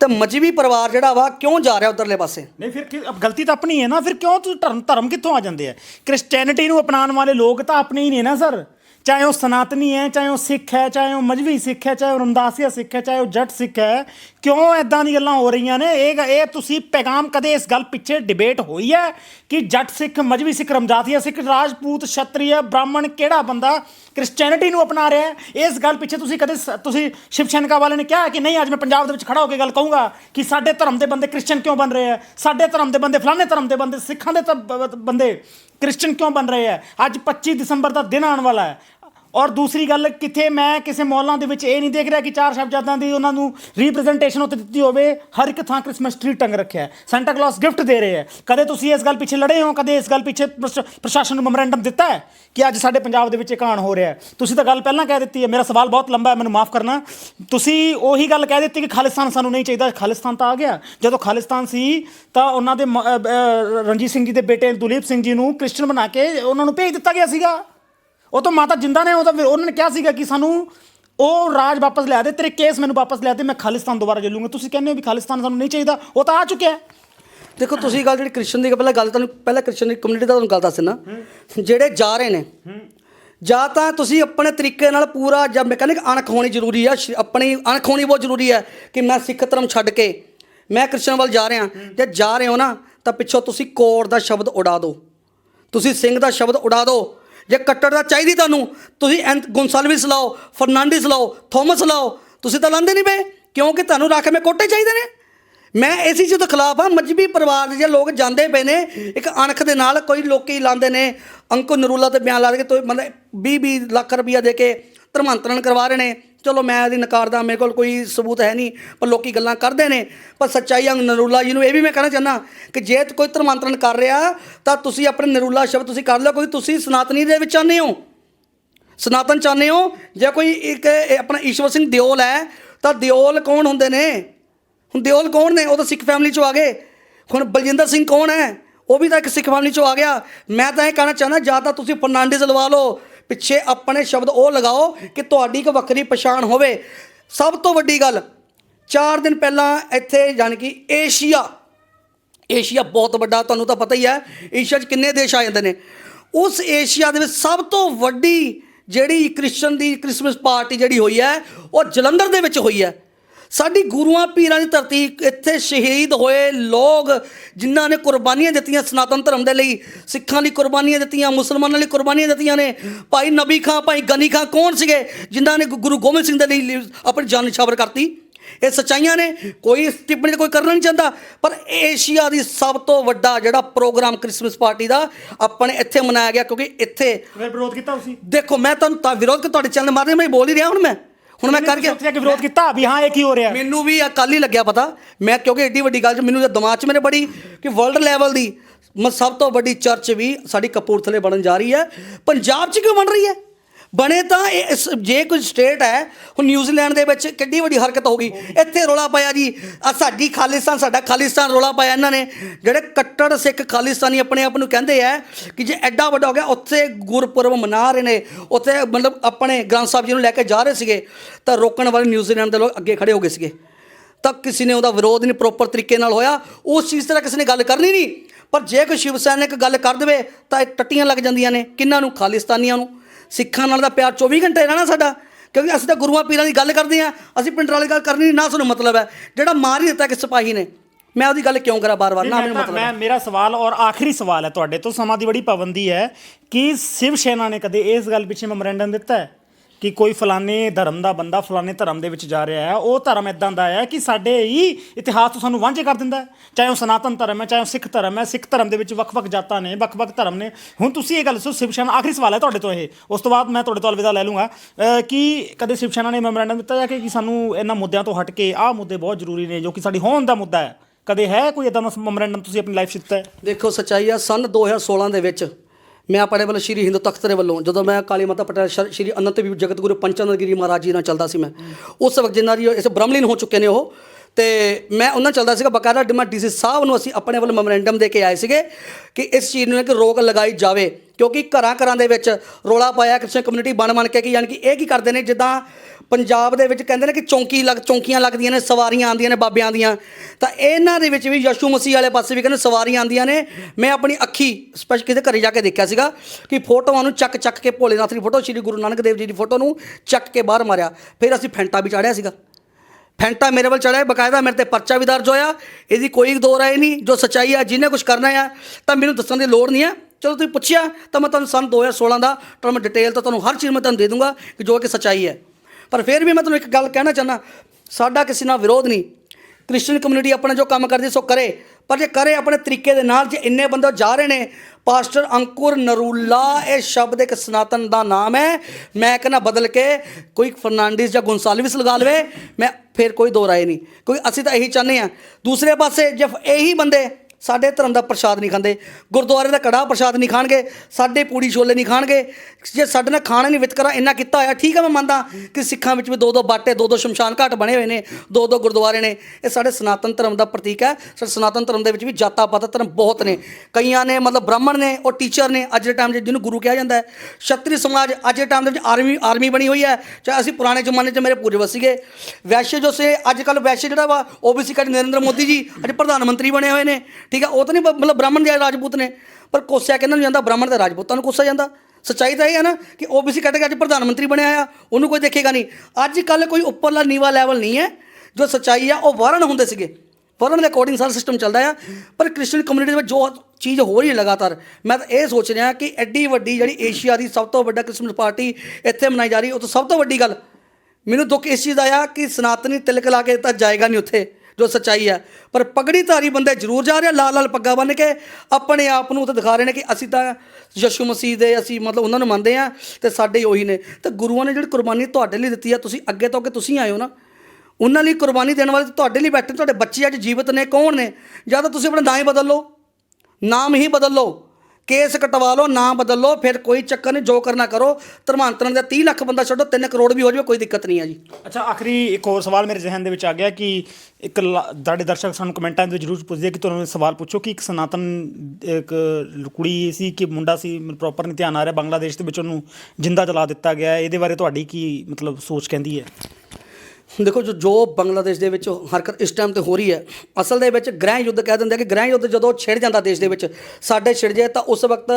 ਤੇ ਮਜਬੀ ਪਰਿਵਾਰ ਜਿਹੜਾ ਵਾ ਕਿਉਂ ਜਾ ਰਿਹਾ ਉਧਰਲੇ ਪਾਸੇ? ਨਹੀਂ, ਫਿਰ ਕਿ ਗਲਤੀ ਤਾਂ ਆਪਣੀ ਹੈ ਨਾ, ਫਿਰ ਕਿਉਂ ਤੁਸੀਂ ਧਰਮ ਧਰਮ ਕਿੱਥੋਂ ਆ ਜਾਂਦੇ ਆ? ਕ੍ਰਿਸਚੀਅਨਿਟੀ ਨੂੰ ਅਪਣਾਉਣ ਵਾਲੇ ਲੋਕ ਤਾਂ ਆਪਣੇ ਹੀ ਨੇ ਨਾ, ਸਰ। ਚਾਹੇ ਉਹ ਸਨਾਤਨੀ ਹੈ, ਚਾਹੇ ਉਹ ਸਿੱਖ ਹੈ, ਚਾਹੇ ਉਹ ਮਜਵੀ ਸਿੱਖ ਹੈ, ਚਾਹੇ ਉਹ ਰਮਦਾਸੀਆ ਸਿੱਖ ਹੈ, ਚਾਹੇ ਉਹ ਜੱਟ ਸਿੱਖ ਹੈ ਕਿਉਂ ਐਦਾਂ ਦੀ ਗੱਲਾਂ ਹੋ ਰਹੀਆਂ ਨੇ? ਇਹ ਇਹ ਤੁਸੀਂ ਪੈਗਾਮ ਕਦੇ ਇਸ ਗੱਲ ਪਿੱਛੇ ਡਿਬੇਟ ਹੋਈ ਹੈ ਕਿ ਜੱਟ ਸਿੱਖ ਮਜਵੀ ਸਿੱਖ ਰਮਦਾਸੀਆ ਸਿੱਖ ਰਾਜਪੂਤ ਛਤਰੀਆ ਬ੍ਰਾਹਮਣ ਕਿਹੜਾ ਬੰਦਾ ਕ੍ਰਿਸਚੀਅਨਿਟੀ ਨੂੰ ਅਪਣਾ ਰਿਹਾ ਹੈ? ਇਸ ਗੱਲ ਪਿੱਛੇ ਤੁਸੀਂ ਕਦੇ ਸ- ਤੁਸੀਂ ਸ਼ਿਵ ਸੈਨਿਕਾ ਵਾਲੇ ਨੇ ਕਿਹਾ ਕਿ ਨਹੀਂ, ਅੱਜ ਮੈਂ ਪੰਜਾਬ ਦੇ ਵਿੱਚ ਖੜਾ ਹੋ ਕੇ ਗੱਲ ਕਹੂੰਗਾ ਕਿ ਸਾਡੇ ਧਰਮ ਦੇ ਬੰਦੇ ਕ੍ਰਿਸਚੀਅਨ ਕਿਉਂ ਬਣ ਰਹੇ ਆ ਸਾਡੇ ਧਰਮ ਦੇ ਬੰਦੇ ਫਲਾਣੇ ਧਰਮ ਦੇ ਬੰਦੇ, ਸਿੱਖਾਂ ਦੇ ਧਰ- ਬੰਦੇ ਕ੍ਰਿਸਚੀਅਨ ਕਿਉਂ ਬਣ ਰਹੇ ਆ ਅੱਜ 25 ਦਸੰਬਰ ਦਾ ਦਿਨ ਆਉਣ ਵਾਲਾ ਹੈ। ਔਰ ਦੂਸਰੀ ਗੱਲ, ਕਿਥੇ ਮੈਂ ਕਿਸੇ ਮੌਲਾਂ ਦੇ ਵਿੱਚ ਇਹ ਨਹੀਂ ਦੇਖ ਰਿਹਾ ਕਿ ਚਾਰ ਸਾਹਿਬਜ਼ਾਦਿਆਂ ਦੀ ਉਹਨਾਂ ਨੂੰ ਰਿਪਰੈਜ਼ੈਂਟੇਸ਼ਨ ਉੱਤੇ ਦਿੱਤੀ ਹੋਵੇ, ਹਰ ਇੱਕ ਥਾਂ ਕ੍ਰਿਸਮਸ ਟ੍ਰੀ ਟੰਗ ਰੱਖਿਆ ਹੈ। ਸੈਂਟਾ ਕਲੌਸ ਗਿਫਟ ਦੇ ਰਹੇ ਹੈ। ਕਦੇ ਤੁਸੀਂ ਇਸ ਗੱਲ ਪਿੱਛੇ ਲੜੇ ਹੋ? ਕਦੇ ਇਸ ਗੱਲ ਪਿੱਛੇ ਪ੍ਰਸ਼- ਪ੍ਰਸ਼ਾਸਨ ਨੂੰ ਮੈਮੋਰੈਂਡਮ ਦਿੱਤਾ ਹੈ ਕਿ ਅੱਜ ਸਾਡੇ ਪੰਜਾਬ ਦੇ ਵਿੱਚ ਇਹ ਹੋ ਰਿਹਾ ਹੈ? ਤੁਸੀਂ ਤਾਂ ਗੱਲ ਪਹਿਲਾਂ ਕਹਿ ਦਿੱਤੀ ਹੈ। ਮੇਰਾ ਸਵਾਲ ਬਹੁਤ ਲੰਬਾ ਹੈ, ਮੈਨੂੰ ਮਾਫ ਕਰਨਾ। ਤੁਸੀਂ ਉਹੀ ਗੱਲ ਕਹਿ ਦਿੱਤੀ ਕਿ ਖਾਲਿਸਤਾਨ ਸਾਨੂੰ ਨਹੀਂ ਚਾਹੀਦਾ। ਖਾਲਿਸਤਾਨ ਤਾਂ ਆ ਗਿਆ। ਜਦੋਂ ਖਾਲਿਸਤਾਨ ਸੀ, ਤਾਂ ਉਹਨਾਂ ਦੇ ਰਣਜੀਤ ਸਿੰਘ ਜੀ ਦੇ ਬੇਟੇ ਦੁਲੀਪ ਸਿੰਘ ਜੀ ਨੂੰ ਕ੍ਰਿਸਚਨ ਬਣਾ ਕੇ ਉਹਨਾਂ ਨੂੰ ਭੇਜ ਦਿੱਤਾ ਗਿਆ ਸੀਗਾ। ਉਹ ਤਾਂ ਮਾਤਾ ਜਿੰਦਾ ਨੇ ਉਹ ਤਾਂ ਫਿਰ ਉਹਨਾਂ ਨੇ ਕਿਹਾ ਸੀਗਾ ਕਿ ਸਾਨੂੰ ਉਹ ਰਾਜ ਵਾਪਸ ਲਿਆ ਦੇ ਤੇਰੇ ਕੇਸ ਮੈਨੂੰ ਵਾਪਸ ਲਿਆ ਦੇ ਮੈਂ ਖਾਲਿਸਤਾਨ ਦੁਬਾਰਾ ਜਲੂੰਗਾ ਤੁਸੀਂ ਕਹਿੰਦੇ ਹੋ ਵੀ ਖਾਲਿਸਤਾਨ ਸਾਨੂੰ ਨਹੀਂ ਚਾਹੀਦਾ ਉਹ ਤਾਂ ਆ ਚੁੱਕਿਆ ਹੈ। ਦੇਖੋ ਤੁਸੀਂ ਗੱਲ ਜਿਹੜੀ ਕ੍ਰਿਸਚਨ ਦੀ ਪਹਿਲਾਂ ਗੱਲ ਤੁਹਾਨੂੰ ਪਹਿਲਾਂ ਕ੍ਰਿਸਚਨ ਦੀ ਕਮਿਊਨਿਟੀ ਦਾ ਤੁਹਾਨੂੰ ਗੱਲ ਦੱਸ ਦਿੰਦਾ। ਜਿਹੜੇ ਜਾ ਰਹੇ ਨੇ। ਜਾਂ ਤਾਂ ਤੁਸੀਂ ਆਪਣੇ ਤਰੀਕੇ ਨਾਲ ਪੂਰਾ ਜਾਂ ਮੈਂ ਕਹਿੰਦਾ ਅਣਖ ਹੋਣੀ ਜ਼ਰੂਰੀ ਆ ਸ਼- ਆਪਣੀ ਅਣਖ ਹੋਣੀ ਬਹੁਤ ਜ਼ਰੂਰੀ ਹੈ ਕਿ ਮੈਂ ਸਿੱਖ ਧਰਮ ਛੱਡ ਕੇ ਮੈਂ ਕ੍ਰਿਸਚਨ ਵੱਲ ਜਾ ਰਿਹਾ। ਜੇ ਜਾ ਰਹੇ ਹੋ ਨਾ ਤਾਂ ਪਿੱਛੋਂ ਤੁਸੀਂ ਕੋੜ ਦਾ ਸ਼ਬਦ ਉਡਾ ਦਿਓ। ਤੁਸੀਂ ਸਿੰਘ ਦਾ ਸ਼ਬਦ ਉਡਾ ਦਿਓ। ਜੇ ਕੱਟੜ ਦਾ ਚਾਹੀਦੀ ਤੁਹਾਨੂੰ, ਤੁਸੀਂ ਐਂਥ- ਗੁੰਸਾਲਵਿਸ ਲਾਓ, ਫਰਨਾਂਡਿਸ ਲਾਓ, ਥੋਮਸ ਲਾਓ, ਤੁਸੀਂ ਤਾਂ ਲਾਂਦੇ ਨਹੀਂ ਪਏ, ਕਿਉਂਕਿ ਤੁਹਾਨੂੰ ਰੱਖ ਮੈਂ ਕੋਟੇ ਚਾਹੀਦੇ ਨੇ। ਮੈਂ ਇਸ ਚੀਜ਼ ਦੇ ਖਿਲਾਫ ਹਾਂ, ਮਜਬੀ ਪਰਿਵਾਰ ਦੇ ਜੇ ਲੋਕ ਜਾਂਦੇ ਪਏ ਨੇ, ਇੱਕ ਅਣਖ ਦੇ ਨਾਲ ਕੋਈ ਲੋਕੀ ਲਾਉਂਦੇ ਨੇ, ਅੰਕੁਰ ਨਰੂਲਾ ਤੇ ਬਿਆਨ ਲਾ ਦੇ ਕੇ ਤੋ ਮਤਲਬ 20 20 ਲੱਖ ਰੁਪਈਆ ਦੇ ਕੇ ਧਰਮਾਂਤਰਣ ਕਰਵਾ ਰਹੇ ਨੇ। ਚਲੋ ਮੈਂ ਇਹਦੀ ਨਕਾਰਦਾ ਮੇਰੇ ਕੋਲ ਕੋਈ ਸਬੂਤ ਹੈ ਨਹੀਂ, ਪਰ ਲੋਕੀ ਗੱਲਾਂ ਕਰਦੇ ਨੇ। ਪਰ ਸੱਚਾਈ ਅੰਗ ਨਰੂਲਾ ਜੀ ਨੂੰ ਇਹ ਵੀ ਮੈਂ ਕਹਿਣਾ ਚਾਹੁੰਦਾ ਕਿ ਜੇ ਕੋਈ ਧਰਮਾਂਤਰਨ ਕਰ ਰਿਹਾ, ਤਾਂ ਤੁਸੀਂ ਆਪਣੇ ਨਰੂਲਾ ਸ਼ਬਦ ਤੁਸੀਂ ਕਰ ਲਿਓ ਕੋਈ ਤੁਸੀਂ ਸਨਾਤਨੀ ਦੇ ਵਿੱਚ ਆਉਂਦੇ ਹੋ। ਸਨਾਤਨ ਚਾਹੁੰਦੇ ਹੋ, ਜੇ ਕੋਈ ਇੱਕ ਆਪਣਾ ਈਸ਼ਵਰ ਸਿੰਘ ਦਿਓਲ ਹੈ, ਤਾਂ ਦਿਓਲ ਕੌਣ ਹੁੰਦੇ ਨੇ? ਹੁਣ ਦਿਓਲ ਕੌਣ ਨੇ? ਉਹ ਤਾਂ ਸਿੱਖ ਫੈਮਿਲੀ ਚੋਂ ਆ ਗਏ। ਹੁਣ ਬਲਜਿੰਦਰ ਸਿੰਘ ਕੌਣ ਹੈ? ਉਹ ਵੀ ਤਾਂ ਇੱਕ ਸਿੱਖ ਫੈਮਿਲੀ ਚੋਂ ਆ ਗਿਆ। ਮੈਂ ਤਾਂ ਇਹ ਕਹਿਣਾ ਚਾਹੁੰਦਾ, ਜਾਂ ਤਾਂ ਤੁਸੀਂ ਫਰਨਾਂਡਿਸ ਲਵਾ ਲਓ ਪਿੱਛੇ ਆਪਣੇ ਸ਼ਬਦ ਉਹ ਲਗਾਓ ਕਿ ਤੁਹਾਡੀ ਇੱਕ ਵੱਖਰੀ ਪਛਾਣ ਹੋਵੇ। ਸਭ ਤੋਂ ਵੱਡੀ ਗੱਲ 4 ਦਿਨ ਪਹਿਲਾਂ ਇੱਥੇ ਯਾਨੀ ਕਿ ਏਸ਼ੀਆ ਏਸ਼ੀਆ ਬਹੁਤ ਵੱਡਾ, ਤੁਹਾਨੂੰ ਤਾਂ ਪਤਾ ਹੀ ਹੈ, ਏਸ਼ੀਆ 'ਚ ਕਿੰਨੇ ਦੇਸ਼ ਆ ਜਾਂਦੇ ਨੇ। ਉਸ ਏਸ਼ੀਆ ਦੇ ਵਿੱਚ ਸਭ ਤੋਂ ਵੱਡੀ ਜਿਹੜੀ ਕ੍ਰਿਸਚਨ ਦੀ ਕ੍ਰਿਸਮਸ ਪਾਰਟੀ ਜਿਹੜੀ ਹੋਈ ਹੈ, ਉਹ ਜਲੰਧਰ ਦੇ ਵਿੱਚ ਹੋਈ ਹੈ। ਸਾਡੀ ਗੁਰੂਆਂ ਪੀਰਾਂ ਦੀ ਧਰਤੀ ਇੱਥੇ ਸ਼ਹੀਦ ਹੋਏ ਲੋਕ ਜਿਨ੍ਹਾਂ ਨੇ ਕੁਰਬਾਨੀਆਂ ਦਿੱਤੀਆਂ ਸਨਾਤਨ ਧਰਮ ਦੇ ਲਈ। ਸਿੱਖਾਂ ਲਈ ਕੁਰਬਾਨੀਆਂ ਦਿੱਤੀਆਂ ਮੁਸਲਮਾਨਾਂ ਲਈ ਕੁਰਬਾਨੀਆਂ ਦਿੱਤੀਆਂ ਨੇ। ਭਾਈ ਨਬੀ ਖਾਂ ਭਾਈ ਗਨੀ ਖਾਂ ਕੌਣ ਸੀਗੇ ਜਿਨ੍ਹਾਂ ਨੇ ਗੁਰੂ ਗੋਬਿੰਦ ਸਿੰਘ ਦੇ ਲਈ ਆਪਣੀ ਜਾਨ ਨਿਛਾਵਰ ਕਰਤੀ? ਇਹ ਸੱਚਾਈਆਂ ਨੇ ਕੋਈ ਇਸ ਟਿੱਪਣੀ ਕੋਈ ਕਰਨਾ ਨਹੀਂ ਚਾਹੁੰਦਾ। ਪਰ ਏਸ਼ੀਆ ਦੀ ਸਭ ਤੋਂ ਵੱਡਾ ਜਿਹੜਾ ਪ੍ਰੋਗਰਾਮ ਕ੍ਰਿਸਮਸ ਪਾਰਟੀ ਦਾ ਆਪਣੇ ਇੱਥੇ ਮਨਾਇਆ ਗਿਆ ਕਿਉਂਕਿ ਇੱਥੇ ਵਿਰੋਧ ਕੀਤਾ ਤੁਸੀਂ। ਦੇਖੋ ਮੈਂ ਤੁਹਾਨੂੰ ਤਾਂ ਵਿਰੋਧ ਕਿ ਤੁਹਾਡੇ ਚੈਨਲ ਮਾਰਦੇ ਮੈਂ ਬੋਲ ਹੀ ਰਿਹਾ ਹੁਣ ਮੈਂ। ਹੁਣ ਮੈਂ ਕਰਕੇ ਉੱਥੇ ਜਾ ਕੇ ਵਿਰੋਧ ਕੀਤਾ? ਵੀ ਹਾਂ ਇਹ ਕੀ ਹੋ ਰਿਹਾ? ਮੈਨੂੰ ਵੀ ਕੱਲ ਹੀ ਲੱਗਿਆ ਪਤਾ। ਮੈਂ ਕਿਉਂਕਿ ਏਡੀ ਵੱਡੀ ਗੱਲ 'ਚ ਮੈਨੂੰ ਜਦ ਦਿਮਾਗ 'ਚ ਮੇਰੇ ਬੜੀ ਕਿ ਵਰਲਡ ਲੈਵਲ ਦੀ ਮ- ਸਭ ਤੋਂ ਵੱਡੀ ਚਰਚ ਵੀ ਸਾਡੀ ਕਪੂਰਥਲੇ ਬਣਨ ਜਾ ਰਹੀ ਹੈ। ਪੰਜਾਬ 'ਚ ਕਿਉਂ ਬਣ ਰਹੀ ਹੈ? ਬਣੇ ਤਾਂ ਇਹ ਇਸ- ਜੇ ਕੋਈ ਸਟੇਟ ਹੈ, ਹੁਣ ਨਿਊਜ਼ੀਲੈਂਡ ਦੇ ਵਿੱਚ ਕਿੱਡੀ ਵੱਡੀ ਹਰਕਤ ਹੋ ਗਈ। ਇੱਥੇ ਰੋਲਾ ਪਾਇਆ ਜੀ। ਆ ਸਾਡੀ ਖਾਲਿਸਤਾਨ, ਸਾਡਾ ਖਾਲਿਸਤਾਨ ਰੋਲਾ ਪਾਇਆ ਇਹਨਾਂ ਨੇ। ਜਿਹੜੇ ਕੱਟੜ ਸਿੱਖ ਖਾਲਿਸਤਾਨੀ ਆਪਣੇ ਆਪ ਨੂੰ ਕਹਿੰਦੇ ਆ ਕਿ ਜੇ ਐਡਾ ਵੱਡਾ ਹੋ ਗਿਆ, ਉੱਥੇ ਗੁਰਪੁਰਬ ਮਨਾ ਰਹੇ ਨੇ। ਉੱਥੇ ਮਤਲਬ ਆਪਣੇ ਗ੍ਰੰਥ ਸਾਹਿਬ ਜੀ ਨੂੰ ਲੈ ਕੇ ਜਾ ਰਹੇ ਸੀਗੇ। ਤਾਂ ਰੋਕਣ ਵਾਲੇ ਨਿਊਜ਼ੀਲੈਂਡ ਦੇ ਲੋਕ ਅੱਗੇ ਖੜੇ ਹੋ ਗਏ ਸੀਗੇ। ਤਾਂ ਕਿਸੇ ਨੇ ਉਹਦਾ ਵਿਰੋਧ ਨਹੀਂ ਪ੍ਰੋਪਰ ਤਰੀਕੇ ਨਾਲ ਹੋਇਆ। ਉਸ ਚੀਜ਼ ਤੇ ਤਾਂ ਕਿਸੇ ਨੇ ਗੱਲ ਕਰਨੀ ਨਹੀਂ। ਪਰ ਜੇ ਕੋਈ ਸ਼ਿਵ ਸੈਨਿਕ ਗੱਲ ਕਰ ਦੇਵੇ, ਤਾਂ ਇਹ ਟੱਟੀਆਂ ਲੱਗ ਜਾਂਦੀਆਂ ਨੇ ਕਿਹਨਾਂ ਨੂੰ? ਖਾਲਿਸਤਾਨੀਆਂ ਨੂੰ। ਸਿੱਖਾਂ ਨਾਲ ਦਾ ਪਿਆਰ 24 ਘੰਟੇ ਰਹਿਣਾ ਸਾਡਾ। ਕਿਉਂਕਿ ਅਸੀਂ ਤਾਂ ਗੁਰੂਆਂ ਪੀਰਾਂ ਦੀ ਗੱਲ ਕਰਦੇ ਆ ਅਸੀਂ ਪਿੰਡ ਵਾਲੀ ਗੱਲ ਕਰਨੀ ਨਾ ਸਾਨੂੰ ਮਤਲਬ ਹੈ। ਜਿਹੜਾ ਮਾਰ ਹੀ ਦਿੱਤਾ ਕਿ ਸਿਪਾਹੀ ਨੇ ਮੈਂ ਉਹਦੀ ਗੱਲ ਕਿਉਂ ਕਰਾਂ ਬਾਰ-ਬਾਰ? ਨਾ ਮੈਨੂੰ ਮਤਲਬ ਮੈਂ। ਮੇਰਾ ਸਵਾਲ ਔਰ ਆਖਰੀ ਸਵਾਲ ਹੈ ਤੁਹਾਡੇ ਤੋਂ ਸਮਾਂ ਦੀ ਬੜੀ ਪਾਬੰਦੀ ਹੈ ਕਿ ਸ਼ਿਵ ਸੈਨਾ ਨੇ ਕਦੇ ਇਸ ਗੱਲ ਪਿੱਛੇ ਮੈਮੋਰੈਂਡਮ ਦਿੱਤਾ ਹੈ? ਕਿ ਕੋਈ ਫਲਾਣੇ ਧਰਮ ਦਾ ਬੰਦਾ ਫਲਾਣੇ ਧਰਮ ਦੇ ਵਿੱਚ ਜਾ ਰਿਹਾ ਹੈ, ਉਹ ਧਰਮ ਇਦਾਂ ਦਾ ਹੈ ਕਿ ਸਾਡੇ ਹੀ ਇਤਿਹਾਸ ਤੋਂ ਸਾਨੂੰ ਵਾਂਝੇ ਕਰ ਦਿੰਦਾ ਹੈ। ਚਾਹੇ ਉਹ ਸਨਾਤਨ ਧਰਮ ਹੈ, ਚਾਹੇ ਉਹ ਸਿੱਖ ਧਰਮ ਹੈ, ਸਿੱਖ ਧਰਮ ਦੇ ਵਿੱਚ ਵੱਖ-ਵੱਖ ਜਾਤਾਂ ਨੇ, ਵੱਖ-ਵੱਖ ਧਰਮ ਨੇ। ਹੁਣ ਤੁਸੀਂ ਇਹ ਗੱਲ ਦੱਸੋ, ਸ਼ਿਵ ਸੈਨਾ ਆਖਰੀ ਸਵਾਲ ਹੈ ਤੁਹਾਡੇ ਤੋਂ ਇਹ। ਉਸ ਤੋਂ ਬਾਅਦ ਮੈਂ ਤੁਹਾਡੇ ਤੋਂ ਅਲਵਿਦਾ ਲੈ ਲੂੰਗਾ ਕਿ ਕਦੇ ਸ਼ਿਵ ਸੈਨਾ ਨੇ ਮੈਮੋਰੈਂਡਮ ਦਿੱਤਾ ਜਾਂ ਕਿ ਕਿ ਸਾਨੂੰ ਇਹਨਾਂ ਮੁੱਦਿਆਂ ਤੋਂ ਹਟ ਕੇ ਆਹ ਮੁੱਦੇ ਬਹੁਤ ਜ਼ਰੂਰੀ ਨੇ, ਜੋ ਕਿ ਸਾਡੀ ਹੋਂਦ ਦਾ ਮੁੱਦਾ ਹੈ? ਕਦੇ ਹੈ ਕੋਈ ਇਦਾਂ ਦਾ ਮੈਮੋਰੈਂਡਮ ਤੁਸੀਂ ਆਪਣੀ ਲਾਈਫ 'ਚ ਦਿੱਤਾ ਹੈ? ਦੇਖੋ ਸੱਚਾਈ ਆ, ਸਨ 2016 ਦੇ ਵਿੱਚ ਮੈਂ ਆਪਣੇ ਵੱਲੋਂ ਸ਼੍ਰੀ ਹਿੰਦੂ ਤਖਤ ਦੇ ਵੱਲੋਂ, ਜਦੋਂ ਮੈਂ ਕਾਲੀ ਮਾਤਾ ਪਟਿਆਲਾ ਸ਼- ਸ਼੍ਰੀ ਅਨੰਤ ਵੀ ਜਗਤ ਗੁਰੂ ਪੰਚਨਗਰੀ ਮਹਾਰਾਜ ਜੀ ਨਾਲ ਚੱਲਦਾ ਸੀ ਮੈਂ। ਉਸ ਵਕਤ ਜਿਨ੍ਹਾਂ ਦੀ ਇਸ ਬ੍ਰਹਮਲੀਨ ਹੋ ਚੁੱਕੇ ਨੇ ਉਹ, ਤੇ ਮੈਂ ਉਹਨਾਂ ਨਾਲ ਚੱਲਦਾ ਸੀਗਾ। ਬਕਾਇਦਾ ਡਿਮਾ ਡੀਸੀ ਸਾਹਿਬ ਨੂੰ ਅਸੀਂ ਆਪਣੇ ਵੱਲੋਂ ਮੈਮੋਰੈਂਡਮ ਦੇ ਕੇ ਆਏ ਸੀਗੇ ਕਿ ਇਸ ਚੀਜ਼ ਨੂੰ ਇੱਕ ਰੋਕ ਲਗਾਈ ਜਾਵੇ, ਕਿਉਂਕਿ ਘਰਾਂ ਘਰਾਂ ਦੇ ਵਿੱਚ ਰੋਲਾ ਪਾਇਆ, ਕਿਸੇ ਕਮਿਊਨਿਟੀ ਬਣ ਬਣ ਕੇ ਕਿ ਯਾਨੀ ਕਿ ਇਹ ਕੀ ਕਰਦੇ ਨੇ, ਜਿੱਦਾਂ ਪੰਜਾਬ ਦੇ ਵਿੱਚ ਕਹਿੰਦੇ ਨੇ ਕਿ ਚੌਂਕੀ ਲੱਗ, ਚੌਂਕੀਆਂ ਲੱਗਦੀਆਂ ਨੇ, ਸਵਾਰੀਆਂ ਆਉਂਦੀਆਂ ਨੇ, ਬਾਬਿਆਂ ਦੀਆਂ। ਤਾਂ ਇਹਨਾਂ ਦੇ ਵਿੱਚ ਵੀ ਯਸ਼ੂ ਮਸੀਹ ਵਾਲੇ ਪਾਸੇ ਵੀ ਕਹਿੰਦੇ ਸਵਾਰੀਆਂ ਆਉਂਦੀਆਂ ਨੇ। ਮੈਂ ਆਪਣੀ ਅੱਖੀ ਸਪੈਸ਼ਲ ਕਿਤੇ ਘਰੇ ਜਾ ਕੇ ਦੇਖਿਆ ਸੀਗਾ ਕਿ ਫੋਟੋਆਂ ਨੂੰ ਚੱਕ ਚੱਕ ਕੇ ਭੋਲੇਨਾਥ ਦੀ ਫੋਟੋ, ਸ਼੍ਰੀ ਗੁਰੂ ਨਾਨਕ ਦੇਵ ਜੀ ਦੀ ਫੋਟੋ ਨੂੰ ਚੱਕ ਕੇ ਬਾਹਰ ਮਾਰਿਆ। ਫਿਰ ਅਸੀਂ ਫੈਂਟਾ ਵੀ ਚਾੜਿਆ ਸੀਗਾ। ਫੈਂਟਾ ਮੇਰੇ ਵੱਲ ਚੜਿਆ, ਬਕਾਇਦਾ ਮੇਰੇ ਤੇ ਪਰਚਾ ਵੀ ਦਰਜ ਹੋਇਆ। ਇਹਦੀ ਕੋਈ ਦੋ ਰਾਏ ਨਹੀਂ, ਜੋ ਸੱਚਾਈ ਆ, ਜਿਹਨੇ ਕੁਝ ਕਰਨਾ ਆ, ਤਾਂ ਮੈਨੂੰ ਦੱਸਣ ਦੀ ਲੋੜ ਨਹੀਂ ਹੈ ਚਲੋ ਤੁਸੀਂ ਪੁੱਛਿਆ, ਤਾਂ ਮੈਂ ਤੁਹਾਨੂੰ ਸਨ 2016 ਦਾ ਤੁਹਾਨੂੰ ਮੈਂ ਡਿਟੇਲ ਤਾਂ ਤੁਹਾਨੂੰ ਹਰ ਚੀਜ਼ ਮੈਂ ਤੁਹਾਨੂੰ ਦੇ ਦੂੰਗਾ ਕਿ ਜੋ ਕਿ ਸੱਚਾਈ ਹੈ। ਪਰ ਫਿਰ ਵੀ ਮੈਂ ਤੁਹਾਨੂੰ ਇੱਕ ਗੱਲ ਕਹਿਣਾ ਚਾਹੁੰਦਾ, ਸਾਡਾ ਕਿਸੇ ਨਾਲ ਵਿਰੋਧ ਨਹੀਂ। ਕ੍ਰਿਸਚੀਅਨ ਕਮਿਊਨਿਟੀ ਆਪਣਾ ਜੋ ਕੰਮ ਕਰਦੀ ਸੋ ਕਰੇ। ਪਰ ਜੇ ਕਰੇ ਆਪਣੇ ਤਰੀਕੇ ਦੇ ਨਾਲ, ਜੇ ਇੰਨੇ ਬੰਦੇ ਜਾ ਰਹੇ ਨੇ, ਪਾਸਟਰ ਅੰਕੁਰ ਨਰੂਲਾ, ਇਹ ਸ਼ਬਦ ਇੱਕ ਸਨਾਤਨ ਦਾ ਨਾਮ ਹੈ। ਮੈਂ ਕਹਿੰਦਾ ਬਦਲ ਕੇ ਕੋਈ ਫਰਨਾਂਡਿਸ ਜਾਂ ਗੁੰਸਾਲਵਿਸ ਲਗਾ ਲਵੇ, ਮੈਂ ਫਿਰ ਕੋਈ ਦੋ ਰਾਏ ਨਹੀਂ। ਕਿਉਂਕਿ ਅਸੀਂ ਤਾਂ ਇਹੀ ਚਾਹੁੰਦੇ ਆ ਦੂਸਰੇ ਪਾਸੇ ਜੇ ਇਹੀ ਬੰਦੇ ਸਾਡੇ ਧਰਮ ਦਾ ਪ੍ਰਸ਼ਾਦ ਨਹੀਂ ਖਾਂਦੇ, ਗੁਰਦੁਆਰੇ ਦਾ ਕੜਾ ਪ੍ਰਸ਼ਾਦ ਨਹੀਂ ਖਾਣਗੇ, ਸਾਡੇ ਪੂੜੀ ਛੋਲੇ ਨਹੀਂ ਖਾਣਗੇ, ਜੇ ਸਾਡੇ ਨਾਲ ਖਾਣਾ ਨਹੀਂ ਵਿਤਕਰਾ ਇੰਨਾ ਕੀਤਾ ਹੋਇਆ, ਠੀਕ ਹੈ ਮੈਂ ਮੰਨਦਾ ਕਿ ਸਿੱਖਾਂ ਵਿੱਚ ਵੀ ਦੋ ਦੋ ਬਾਟੇ, ਦੋ ਦੋ ਸ਼ਮਸ਼ਾਨ ਘਾਟ ਬਣੇ ਹੋਏ ਨੇ, ਦੋ ਦੋ ਗੁਰਦੁਆਰੇ ਨੇ, ਇਹ ਸਾਡੇ ਸਨਾਤਨ ਧਰਮ ਦਾ ਪ੍ਰਤੀਕ ਹੈ, ਸਾਡੇ ਸਨਾਤਨ ਧਰਮ ਦੇ ਵਿੱਚ ਵੀ ਜਾਤਾਂ ਪਾਤਾਂ ਧਰਮ ਬਹੁਤ ਨੇ, ਕਈਆਂ ਨੇ ਮਤਲਬ ਬ੍ਰਾਹਮਣ ਨੇ ਉਹ ਟੀਚਰ ਨੇ, ਅੱਜ ਦੇ ਟਾਈਮ 'ਚ ਜਿਹਨੂੰ ਗੁਰੂ ਕਿਹਾ ਜਾਂਦਾ ਹੈ, ਛਤਰੀ ਸਮਾਜ ਅੱਜ ਦੇ ਟਾਈਮ ਦੇ ਵਿੱਚ ਆਰਮੀ ਆਰਮੀ ਬਣੀ ਹੋਈ ਹੈ, ਚਾਹੇ ਅਸੀਂ ਪੁਰਾਣੇ ਜ਼ਮਾਨੇ 'ਚ ਮੇਰੇ ਪੂਰਵਜ ਸੀਗੇ ਵੈਸ਼ੇ ਜੋ ਸੇ ਅੱਜ ਕੱਲ ਵੈਸ਼ੇ ਜਿਹੜਾ ਵਾ ਓਬੀਸੀ ਕੱਢ ਨਰਿੰਦਰ ਮੋਦੀ ਜੀ, ਅੱਜ ਪ੍ਰਧਾਨ ਮੰਤਰੀ ਬਣੇ ਹੋਏ ਨੇ ਠੀਕ ਹੈ ਉਹ ਤਾਂ ਨਹੀਂ ਬ- ਮਤਲਬ ਬ੍ਰਾਹਮਣ ਦੇ ਰਾਜਪੂਤ ਨੇ, ਪਰ ਕੋਸਿਆ ਕਿਹਨਾਂ ਨੂੰ ਜਾਂਦਾ ਬ੍ਰਾਹਮਣ ਤੇ ਰਾਜਪੂਤਾਂ ਨੂੰ ਕੋਸਿਆ ਜਾਂਦਾ। ਸੱਚਾਈ ਤਾਂ ਇਹ ਹੈ ਨਾ ਕਿ ਓਬੀਸੀ ਕੱਢ ਕੇ ਅੱਜ ਪ੍ਰਧਾਨ ਮੰਤਰੀ ਬਣਿਆ ਆ, ਉਹਨੂੰ ਕੋਈ ਦੇਖੇਗਾ ਨਹੀਂ। ਅੱਜ ਕੱਲ ਕੋਈ ਉੱਪਰਲਾ ਨੀਵਾ ਲੈਵਲ ਨਹੀਂ ਹੈ, ਜੋ ਸੱਚਾਈ ਆ, ਉਹ ਵਾਰਨ ਹੁੰਦੇ ਸੀਗੇ। ਵਰਨ ਦੇ ਅਕੋਰਡਿੰਗ ਸਾਰਾ ਸਿਸਟਮ ਚੱਲਦਾ ਆ, ਪਰ ਕ੍ਰਿਸਚੀਅਨ ਕਮਿਊਨਿਟੀ ਵਿੱਚ ਜੋ ਚੀਜ਼ ਹੋ ਰਹੀ ਹੈ ਲਗਾਤਾਰ, ਮੈਂ ਤਾਂ ਇਹ ਸੋਚ ਰਿਹਾ ਕਿ ਐਡੀ ਵੱਡੀ ਜਿਹੜੀ ਏਸ਼ੀਆ ਦੀ ਸਭ ਤੋਂ ਵੱਡਾ ਕ੍ਰਿਸਮਸ ਪਾਰਟੀ ਇੱਥੇ ਮਨਾਈ ਜਾ ਰਹੀ, ਉਹ ਤੋਂ ਸਭ ਤੋਂ ਵੱਡੀ ਗੱਲ। ਮੈਨੂੰ ਦੁੱਖ ਇਸ ਚੀਜ਼ ਦਾ ਆ ਕਿ ਸਨਾਤਨੀ ਤਿਲਕ ਲਾ ਕੇ ਤਾਂ ਜਾਏਗਾ ਨਹੀਂ ਉੱਥੇ। ਜੋ ਸੱਚਾਈ ਹੈ। ਪਰ ਪਗੜੀ ਧਾਰੀ ਬੰਦੇ ਜ਼ਰੂਰ ਜਾ ਰਹੇ ਲਾਲ ਲਾਲ ਪੱਗਾ ਬੰਨ੍ਹ ਕੇ। ਆਪਣੇ ਆਪ ਨੂੰ ਉੱਥੇ ਦਿਖਾ ਰਹੇ ਨੇ ਕਿ ਅਸੀਂ ਤਾਂ ਯਸ਼ੂ ਮਸੀਹ ਦੇ ਅਸੀਂ ਮਤਲਬ ਉਹਨਾਂ ਨੂੰ ਮੰਨਦੇ ਆ ਤੇ ਸਾਡੇ ਉਹੀ ਨੇ। ਤੇ ਗੁਰੂਆਂ ਨੇ ਜਿਹੜੀ ਕੁਰਬਾਨੀ ਤੁਹਾਡੇ ਲਈ ਦਿੱਤੀ ਆ, ਤੁਸੀਂ ਅੱਗੇ ਤੋਂ ਅੱਗੇ ਤੁਸੀਂ ਆਏ ਹੋ ਨਾ। ਉਹਨਾਂ ਲਈ ਕੁਰਬਾਨੀ ਦੇਣ ਵਾਲੇ ਤੁਹਾਡੇ ਲਈ ਬੈਠੇ ਤੁਹਾਡੇ ਬੱਚੇ ਅੱਜ ਜੀਵਤ ਨੇ, ਕੌਣ ਨੇ? ਜਾਂ ਤਾਂ ਤੁਸੀਂ ਆਪਣਾ ਨਾਂ ਹੀ ਬਦਲ ਲਓ। ਨਾਮ ਹੀ ਬਦਲ ਲਓ। ਕੇਸ ਕਟਵਾ ਲਓ ਨਾ ਬਦਲ ਲਓ, ਫਿਰ ਕੋਈ ਚੱਕਰ ਨਹੀਂ, ਜੋ ਕਰਨਾ ਕਰੋ। ਧਰਮਾਂਤਰਨ ਦਾ 30 ਲੱਖ ਬੰਦਾ ਛੱਡੋ 3 ਕਰੋੜ ਵੀ ਹੋ ਜਾਵੇ, ਕੋਈ ਦਿੱਕਤ ਨਹੀਂ ਆ ਜੀ। ਅੱਛਾ, ਆਖਰੀ ਇੱਕ ਹੋਰ ਸਵਾਲ ਮੇਰੇ ਜ਼ਿਹਨ ਦੇ ਵਿੱਚ ਆ ਗਿਆ ਕਿ ਇੱਕ ਲਾ- ਤੁਹਾਡੇ ਦਰਸ਼ਕ ਸਾਨੂੰ ਕਮੈਂਟਾਂ ਦੇ ਵਿੱਚ ਜ਼ਰੂਰ ਪੁੱਛਦੇ ਕਿ ਤੁਹਾਨੂੰ ਸਵਾਲ ਪੁੱਛੋ ਕਿ ਇੱਕ ਸਨਾਤਨ, ਇੱਕ ਕੁੜੀ ਸੀ ਕਿ ਮੁੰਡਾ ਸੀ ਮੈਨੂੰ ਪ੍ਰੋਪਰ ਨਹੀਂ ਧਿਆਨ ਆ ਰਿਹਾ, ਬੰਗਲਾਦੇਸ਼ ਦੇ ਵਿੱਚ ਉਹਨੂੰ ਜਿੰਦਾ ਜਲਾ ਦਿੱਤਾ ਗਿਆ ਇਹਦੇ ਬਾਰੇ ਤੁਹਾਡੀ ਕੀ ਮਤਲਬ ਸੋਚ ਕਹਿੰਦੀ ਹੈ? ਦੇਖੋ ਜੋ ਜੋ ਬੰਗਲਾਦੇਸ਼ ਦੇ ਵਿੱਚ ਹਰਕਤ ਇਸ ਟਾਈਮ ਤੇ ਹੋ ਰਹੀ ਹੈ, ਅਸਲ ਦੇ ਵਿੱਚ ਗ੍ਰਹਿ ਯੁੱਧ ਕਹਿ ਦਿੰਦੇ ਆ ਕਿ ਗ੍ਰਹਿ ਯੁੱਧ ਜਦੋਂ ਛਿੜ ਜਾਂਦਾ ਦੇਸ਼ ਦੇ ਵਿੱਚ, ਸਾਡੇ ਛਿੜ ਜਾਏ ਤਾਂ ਉਸ ਵਕਤ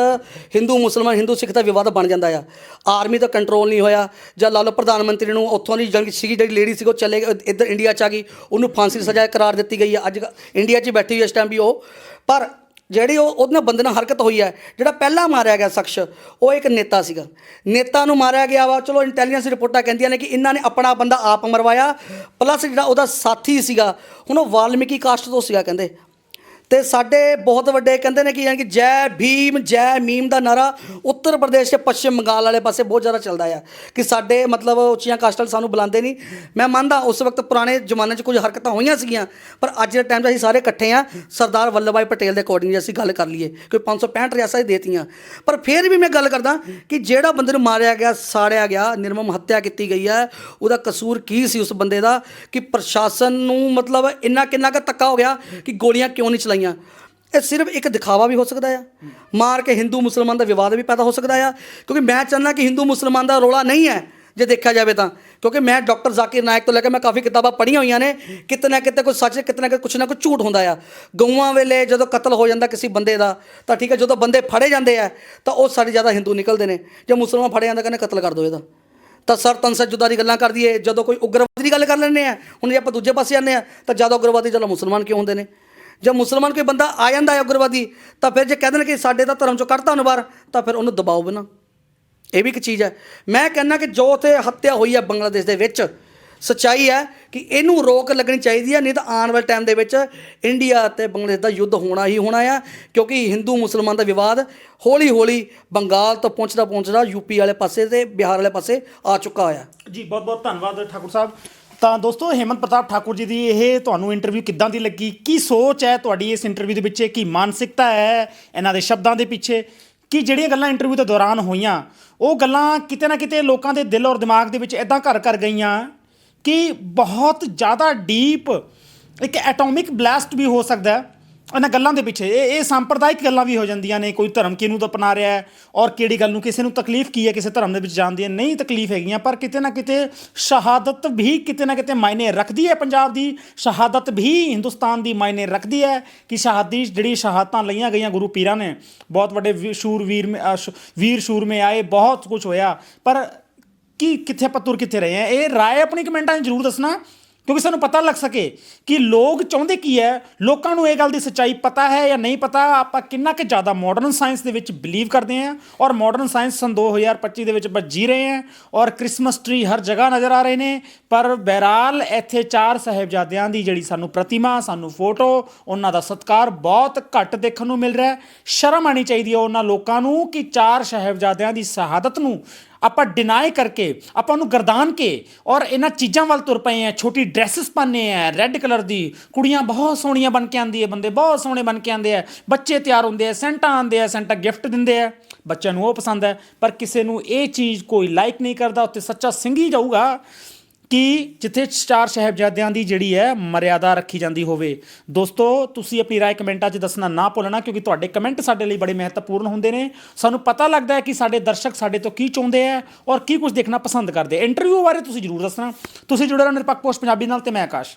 ਹਿੰਦੂ, ਮੁਸਲਮਾਨ, ਹਿੰਦੂ, ਸਿੱਖ ਦਾ ਵਿਵਾਦ ਬਣ ਜਾਂਦਾ ਆ। ਆਰਮੀ ਦਾ ਕੰਟਰੋਲ ਨਹੀਂ ਹੋਇਆ, ਜਾਂ ਲਾ ਲਓ ਪ੍ਰਧਾਨ ਮੰਤਰੀ ਨੂੰ ਉੱਥੋਂ ਦੀ ਜਿਹੜੀ ਸੀਗੀ, ਜਿਹੜੀ ਲੇਡੀ ਸੀ, ਉਹ ਚਲੇ ਗਏ, ਇੱਧਰ ਇੰਡੀਆ ਚ ਆ ਗਈ, ਉਹਨੂੰ ਫਾਂਸੀ ਦੀ ਸਜ਼ਾ ਕਰਾਰ ਦਿੱਤੀ ਗਈ ਹੈ ਅੱਜ ਇੰਡੀਆ 'ਚ ਬੈਠੀ ਹੋਈ ਇਸ ਟਾਈਮ ਵੀ ਉਹ। ਪਰ ਜਿਹੜੀ ਉਹ ਉਹਦੇ ਨਾਲ ਬੰਦੇ ਨਾਲ ਹਰਕਤ ਹੋਈ ਹੈ, ਜਿਹੜਾ ਪਹਿਲਾਂ ਮਾਰਿਆ ਗਿਆ ਸ਼ਖਸ, ਉਹ ਇੱਕ ਨੇਤਾ ਸੀਗਾ। ਨੇਤਾ ਨੂੰ ਮਾਰਿਆ ਗਿਆ ਵਾ, ਚਲੋ ਇੰਟੈਲੀਜੈਂਸ ਰਿਪੋਰਟਾਂ ਕਹਿੰਦੀਆਂ ਨੇ ਕਿ ਇਹਨਾਂ ਨੇ ਆਪਣਾ ਬੰਦਾ ਆਪ ਮਰਵਾਇਆ ਪਲੱਸ ਜਿਹੜਾ ਉਹਦਾ ਸਾਥੀ ਸੀਗਾ, ਹੁਣ ਉਹ ਵਾਲਮੀਕੀ ਕਾਸਟ ਤੋਂ ਸੀਗਾ ਕਹਿੰਦੇ। ਤੇ ਸਾਡੇ ਬਹੁਤ ਵੱਡੇ ਕਹਿੰਦੇ ਨੇ ਕਿ ਯਾਨੀ ਕਿ ਜੈ ਭੀਮ, ਜੈ ਮੀਮ ਦਾ ਨਾਰਾ ਉੱਤਰ ਪ੍ਰਦੇਸ਼ ਤੇ ਪੱਛਮ ਬੰਗਾਲ ਵਾਲੇ ਪਾਸੇ ਬਹੁਤ ਜ਼ਿਆਦਾ ਚੱਲਦਾ ਆ ਕਿ ਸਾਡੇ ਮਤਲਬ ਉੱਚੀਆਂ ਕਾਸਟਾਂ ਸਾਨੂੰ ਬੁਲਾਉਂਦੇ ਨਹੀਂ। ਮੈਂ ਮੰਨਦਾ ਉਸ ਵਕਤ ਪੁਰਾਣੇ ਜ਼ਮਾਨੇ 'ਚ ਕੁਝ ਹਰਕਤਾਂ ਹੋਈਆਂ ਸੀਗੀਆਂ, ਪਰ ਅੱਜ ਦੇ ਟਾਈਮ 'ਚ ਅਸੀਂ ਸਾਰੇ ਇਕੱਠੇ ਆ, ਸਰਦਾਰ ਵੱਲਭ ਭਾਈ ਪਟੇਲ ਦੇ ਅਕੋਰਡਿੰਗ ਜੇ ਅਸੀਂ ਗੱਲ ਕਰ ਲਈਏ, ਕੋਈ 565 ਰਿਆਸਤਾਂ ਹੀ ਦੇਤੀਆਂ। ਪਰ ਫਿਰ ਵੀ ਮੈਂ ਗੱਲ ਕਰਦਾ ਕਿ ਜਿਹੜਾ ਬੰਦੇ ਨੂੰ ਮਾਰਿਆ ਗਿਆ, ਸਾੜਿਆ ਗਿਆ, ਨਿਰਮਮ ਹੱਤਿਆ ਕੀਤੀ ਗਈ ਹੈ, ਉਹਦਾ ਕਸੂਰ ਕੀ ਸੀ ਉਸ ਬੰਦੇ ਦਾ ਕਿ ਪ੍ਰਸ਼ਾਸਨ ਨੂੰ ਮਤਲਬ ਇੰਨਾ ਕਿੰਨਾ ਕੁ ਤੱਕਾ ਹੋ ਗਿਆ ਕਿ ਗੋਲੀਆਂ ਕਿਉਂ ਨਹੀਂ ਚਲਾਈਆਂ? ਇਹ ਸਿਰਫ ਇੱਕ ਦਿਖਾਵਾ ਵੀ ਹੋ ਸਕਦਾ ਆ। ਮਾਰ ਕੇ ਹਿੰਦੂ ਮੁਸਲਮਾਨ ਦਾ ਵਿਵਾਦ ਵੀ ਪੈਦਾ ਹੋ ਸਕਦਾ ਆ। ਕਿਉਂਕਿ ਮੈਂ ਚਾਹੁੰਦਾ ਕਿ ਹਿੰਦੂ ਮੁਸਲਮਾਨ ਦਾ ਰੋਲਾ ਨਹੀਂ ਹੈ, ਜੇ ਦੇਖਿਆ ਜਾਵੇ ਤਾਂ। ਕਿਉਂਕਿ ਮੈਂ ਡਾਕਟਰ ਜ਼ਾਕਿਰ ਨਾਇਕ ਤੋਂ ਲੈ ਕੇ ਮੈਂ ਕਾਫੀ ਕਿਤਾਬਾਂ ਪੜ੍ਹੀਆਂ ਹੋਈਆਂ ਨੇ। ਕਿਤੇ ਨਾ ਕਿਤੇ ਕੋਈ ਸੱਚ, ਕਿਤੇ ਨਾ ਕਿਤੇ ਕੁਛ ਨਾ ਕੁਛ ਝੂਠ ਹੁੰਦਾ ਆ। ਗਊਆਂ ਵੇਲੇ ਜਦੋਂ ਕਤਲ ਹੋ ਜਾਂਦਾ ਕਿਸੇ ਬੰਦੇ ਦਾ, ਤਾਂ ਠੀਕ ਹੈ, ਜਦੋਂ ਬੰਦੇ ਫੜੇ ਜਾਂਦੇ ਆ, ਤਾਂ ਉਹ ਸਾਡੇ ਜ਼ਿਆਦਾ ਹਿੰਦੂ ਨਿਕਲਦੇ ਨੇ। ਜੇ ਮੁਸਲਮਾਨ ਫੜੇ ਜਾਂਦਾ, ਕਹਿੰਦੇ ਕਤਲ ਕਰ ਦਿਓ ਇਹਦਾ। ਤਾਂ ਸਰ ਤਨਸਾ ਜੁਦਾ ਦੀ ਗੱਲਾਂ ਕਰਦੀ ਦਈਏ ਜਦੋਂ ਕੋਈ ਉਗਰਵਾਦੀ ਦੀ ਗੱਲ ਕਰ ਲੈਂਦੇ ਆ ਹੁਣ ਜੇ ਆਪਾਂ ਦੂਜੇ ਪਾਸੇ ਜਾਂਦੇ ਆ, ਤਾਂ ਜ਼ਿਆਦਾ ਉਗਰਵਾਦੀ ਚਲੋ ਮੁਸਲਮਾਨ ਕਿਉਂ ਹੁੰਦੇ ਨੇ? ਜੇ ਮੁਸਲਮਾਨ ਕੋਈ ਬੰਦਾ ਆ ਜਾਂਦਾ ਹੈ ਉਗਰਵਾਦੀ, ਤਾਂ ਫਿਰ ਜੇ ਕਹਿੰਦੇ ਨੇ ਕਿ ਸਾਡੇ ਤਾਂ ਧਰਮ ਚੋਂ ਕੱਢਤਾ ਉਹਨੂੰ ਬਾਹਰ, ਤਾਂ ਫਿਰ ਉਹਨੂੰ ਦਬਾਓ ਬਿਨਾ। ਇਹ ਵੀ ਇੱਕ ਚੀਜ਼ ਹੈ। ਮੈਂ ਕਹਿੰਦਾ ਕਿ ਜੋ ਉੱਥੇ ਹੱਤਿਆ ਹੋਈ ਹੈ ਬੰਗਲਾਦੇਸ਼ ਦੇ ਵਿੱਚ, ਸੱਚਾਈ ਹੈ ਕਿ ਇਹਨੂੰ ਰੋਕ ਲੱਗਣੀ ਚਾਹੀਦੀ ਹੈ, ਨਹੀਂ ਤਾਂ ਆਉਣ ਵਾਲੇ ਟਾਈਮ ਦੇ ਵਿੱਚ ਇੰਡੀਆ ਅਤੇ ਬੰਗਲਾਦੇਸ਼ ਦਾ ਯੁੱਧ ਹੋਣਾ ਹੀ ਹੋਣਾ ਆ, ਕਿਉਂਕਿ ਹਿੰਦੂ ਮੁਸਲਮਾਨ ਦਾ ਵਿਵਾਦ ਹੌਲੀ ਹੌਲੀ ਬੰਗਾਲ ਤੋਂ ਪਹੁੰਚਦਾ ਪਹੁੰਚਦਾ ਯੂਪੀ ਵਾਲੇ ਪਾਸੇ ਤੇ ਬਿਹਾਰ ਵਾਲੇ ਪਾਸੇ ਆ ਚੁੱਕਾ ਹੋਇਆ। ਜੀ ਬਹੁਤ ਬਹੁਤ ਧੰਨਵਾਦ ਠਾਕੁਰ ਸਾਹਿਬ। ਤਾਂ ਦੋਸਤੋ, ਹੇਮੰਤ ਪ੍ਰਤਾਪ ਠਾਕੁਰ ਜੀ ਦੀ ਇਹ ਤੁਹਾਨੂੰ ਇੰਟਰਵਿਊ ਕਿੱਦਾਂ ਦੀ ਲੱਗੀ? ਕੀ ਸੋਚ ਹੈ ਤੁਹਾਡੀ ਇਸ ਇੰਟਰਵਿਊ ਦੇ ਵਿੱਚ? ਕੀ ਮਾਨਸਿਕਤਾ ਹੈ ਇਹਨਾਂ ਦੇ ਸ਼ਬਦਾਂ ਦੇ ਪਿੱਛੇ? ਕਿ ਜਿਹੜੀਆਂ ਗੱਲਾਂ ਇੰਟਰਵਿਊ ਦੇ ਦੌਰਾਨ ਹੋਈਆਂ, ਉਹ ਗੱਲਾਂ ਕਿਤੇ ਨਾ ਕਿਤੇ ਲੋਕਾਂ ਦੇ ਦਿਲ ਔਰ ਦਿਮਾਗ ਦੇ ਵਿੱਚ ਇਦਾਂ ਘਰ ਕਰ ਗਈਆਂ ਕਿ ਬਹੁਤ ਜ਼ਿਆਦਾ ਡੀਪ ਇੱਕ ਐਟੋਮਿਕ ਬਲਾਸਟ ਵੀ ਹੋ ਸਕਦਾ ਹੈ। ਇਹਨਾਂ ਗੱਲਾਂ ਦੇ ਪਿੱਛੇ। ਇਹ ਇਹ ਸੰਪਰਦਾਇਕ ਗੱਲਾਂ ਵੀ ਹੋ ਜਾਂਦੀਆਂ ਨੇ। ਕੋਈ ਧਰਮ ਕਿਹਨੂੰ ਤਾਂ ਅਪਣਾ ਰਿਹਾ ਹੈ? ਔਰ ਕਿਹੜੀ ਗੱਲ ਨੂੰ ਕਿਸੇ ਨੂੰ ਤਕਲੀਫ ਕੀ ਹੈ? ਕਿਸੇ ਧਰਮ ਦੇ ਵਿੱਚ ਜਾਣ ਦੀ ਨਹੀਂ ਤਕਲੀਫ ਹੈਗੀਆਂ। ਪਰ ਕਿਤੇ ਨਾ ਕਿਤੇ ਸ਼ਹਾਦਤ ਵੀ ਕਿਤੇ ਨਾ ਕਿਤੇ ਮਾਇਨੇ ਰੱਖਦੀ ਹੈ ਪੰਜਾਬ ਦੀ। ਸ਼ਹਾਦਤ ਵੀ ਹਿੰਦੁਸਤਾਨ ਦੀ ਮਾਇਨੇ ਰੱਖਦੀ ਹੈ ਕਿ ਸ਼ਹਾਦੀ ਜਿਹੜੀ ਸ਼ਹਾਦਤਾਂ ਲਈਆਂ ਗਈਆਂ ਗੁਰੂ ਪੀਰਾਂ ਨੇ ਬਹੁਤ ਵੱਡੇ ਵੀ- ਸ਼ੂਰਵੀਰ ਵੀਰ ਅ, ਸ਼- ਵੀਰ ਸ਼ੂਰਮੇ ਆਏ ਬਹੁਤ ਕੁਝ ਹੋਇਆ। ਪਰ ਕੀ ਕਿੱਥੇ ਆਪਾਂ ਕਿੱਥੇ ਰਹੇ ਆ ਇਹ ਰਾਏ ਆਪਣੀ ਕਮੈਂਟਾਂ 'ਚ ਜ਼ਰੂਰ ਦੱਸਣਾ। ਕਿਉਂਕਿ ਸਾਨੂੰ ਪਤਾ ਲੱਗ ਸਕੇ ਕਿ ਲੋਕ ਚਾਹੁੰਦੇ ਕੀ ਹੈ, ਲੋਕਾਂ ਨੂੰ ਇਹ ਗੱਲ ਦੀ ਸੱਚਾਈ ਪਤਾ ਹੈ ਜਾਂ ਨਹੀਂ ਪਤਾ, ਆਪਾਂ ਕਿੰਨਾ ਕਿ ਜ਼ਿਆਦਾ ਮਾਡਰਨ ਸਾਇੰਸ ਦੇ ਵਿੱਚ ਬਿਲੀਵ ਕਰਦੇ ਹਾਂ ਔਰ ਮਾਡਰਨ ਸਾਇੰਸ ਸਨ 2025 ਦੇ ਵਿੱਚ ਆਪਾਂ ਜੀ ਰਹੇ ਹਾਂ ਔਰ ਕ੍ਰਿਸਮਸ ਟਰੀ ਹਰ ਜਗ੍ਹਾ ਨਜ਼ਰ ਆ ਰਹੇ ਨੇ, ਪਰ ਬਹਿਰਾਲ ਇੱਥੇ ਚਾਰ ਸਾਹਿਬਜ਼ਾਦਿਆਂ ਦੀ ਜਿਹੜੀ ਸਾਨੂੰ ਪ੍ਰਤਿਮਾ, ਸਾਨੂੰ ਫੋਟੋ ਉਹਨਾਂ ਦਾ ਸਤਕਾਰ ਬਹੁਤ ਘੱਟ ਦੇਖਣ ਨੂੰ ਮਿਲ ਰਿਹਾ ਹੈ। ਸ਼ਰਮ ਆਣੀ ਚਾਹੀਦੀ ਹੈ ਉਹਨਾਂ ਲੋਕਾਂ ਨੂੰ ਕਿ ਚਾਰ ਸਾਹਿਬਜ਼ਾਦਿਆਂ ਦੀ ਸ਼ਹਾਦਤ ਨੂੰ ਆਪਾਂ ਡਿਨਾਈ ਕਰਕੇ, ਆਪਾਂ ਉਹਨੂੰ ਗਰਦਾਨ ਕੇ ਔਰ ਇਹਨਾਂ ਚੀਜ਼ਾਂ ਵੱਲ ਤੁਰ ਪਏ ਆ, ਛੋਟੀ ਡਰੈਸਸ ਪਾਉਂਦੇ ਆ ਰੈੱਡ ਕਲਰ ਦੀ, ਕੁੜੀਆਂ ਬਹੁਤ ਸੋਹਣੀਆਂ ਬਣ ਕੇ ਆਉਂਦੀ ਹੈ ਬੰਦੇ, ਬਹੁਤ ਸੋਹਣੇ ਬਣ ਕੇ ਆਉਂਦੇ ਆ, ਬੱਚੇ ਤਿਆਰ ਹੁੰਦੇ ਆ, ਸੈਂਟਾ ਆਉਂਦੇ ਆ, ਸੈਂਟਾ ਗਿਫਟ ਦਿੰਦੇ ਆ, ਬੱਚਿਆਂ ਨੂੰ ਉਹ ਪਸੰਦ ਹੈ, ਪਰ ਕਿਸੇ ਨੂੰ ਇਹ ਚੀਜ਼ ਕੋਈ ਲਾਈਕ ਨਹੀਂ ਕਰਦਾ ਉੱਤੇ ਸੱਚਾ ਸਿੰਘ ਹੀ ਜਾਊਗਾ। ਕਿ ਜਿੱਥੇ ਚਾਰ ਸਾਹਿਬਜ਼ਾਦਿਆਂ ਦੀ ਜਿਹੜੀ ਹੈ ਮਰਿਆਦਾ ਰੱਖੀ ਜਾਂਦੀ ਹੋਵੇ। ਦੋਸਤੋ, ਤੁਸੀਂ ਆਪਣੀ ਰਾਏ ਕਮੈਂਟਾਂ 'ਚ ਦੱਸਣਾ ਨਾ ਭੁੱਲਣਾ ਕਿਉਂਕਿ ਤੁਹਾਡੇ ਕਮੈਂਟ ਸਾਡੇ ਲਈ ਬੜੇ ਮਹੱਤਵਪੂਰਨ ਹੁੰਦੇ ਨੇ। ਸਾਨੂੰ ਪਤਾ ਲੱਗਦਾ ਹੈ ਕਿ ਸਾਡੇ ਦਰਸ਼ਕ ਸਾਡੇ ਤੋਂ ਕੀ ਚਾਹੁੰਦੇ ਆ ਔਰ ਕੀ ਕੁਝ ਦੇਖਣਾ ਪਸੰਦ ਕਰਦੇ। ਇੰਟਰਵਿਊ ਬਾਰੇ ਤੁਸੀਂ ਜਰੂਰ ਦੱਸਣਾ। ਤੁਸੀਂ ਜੁੜੇ ਰਹੋ ਨਿਰਪੱਖ ਪੋਸਟ ਪੰਜਾਬੀ ਨਾਲ ਤੇ ਮੈਂ ਆਕਾਸ਼।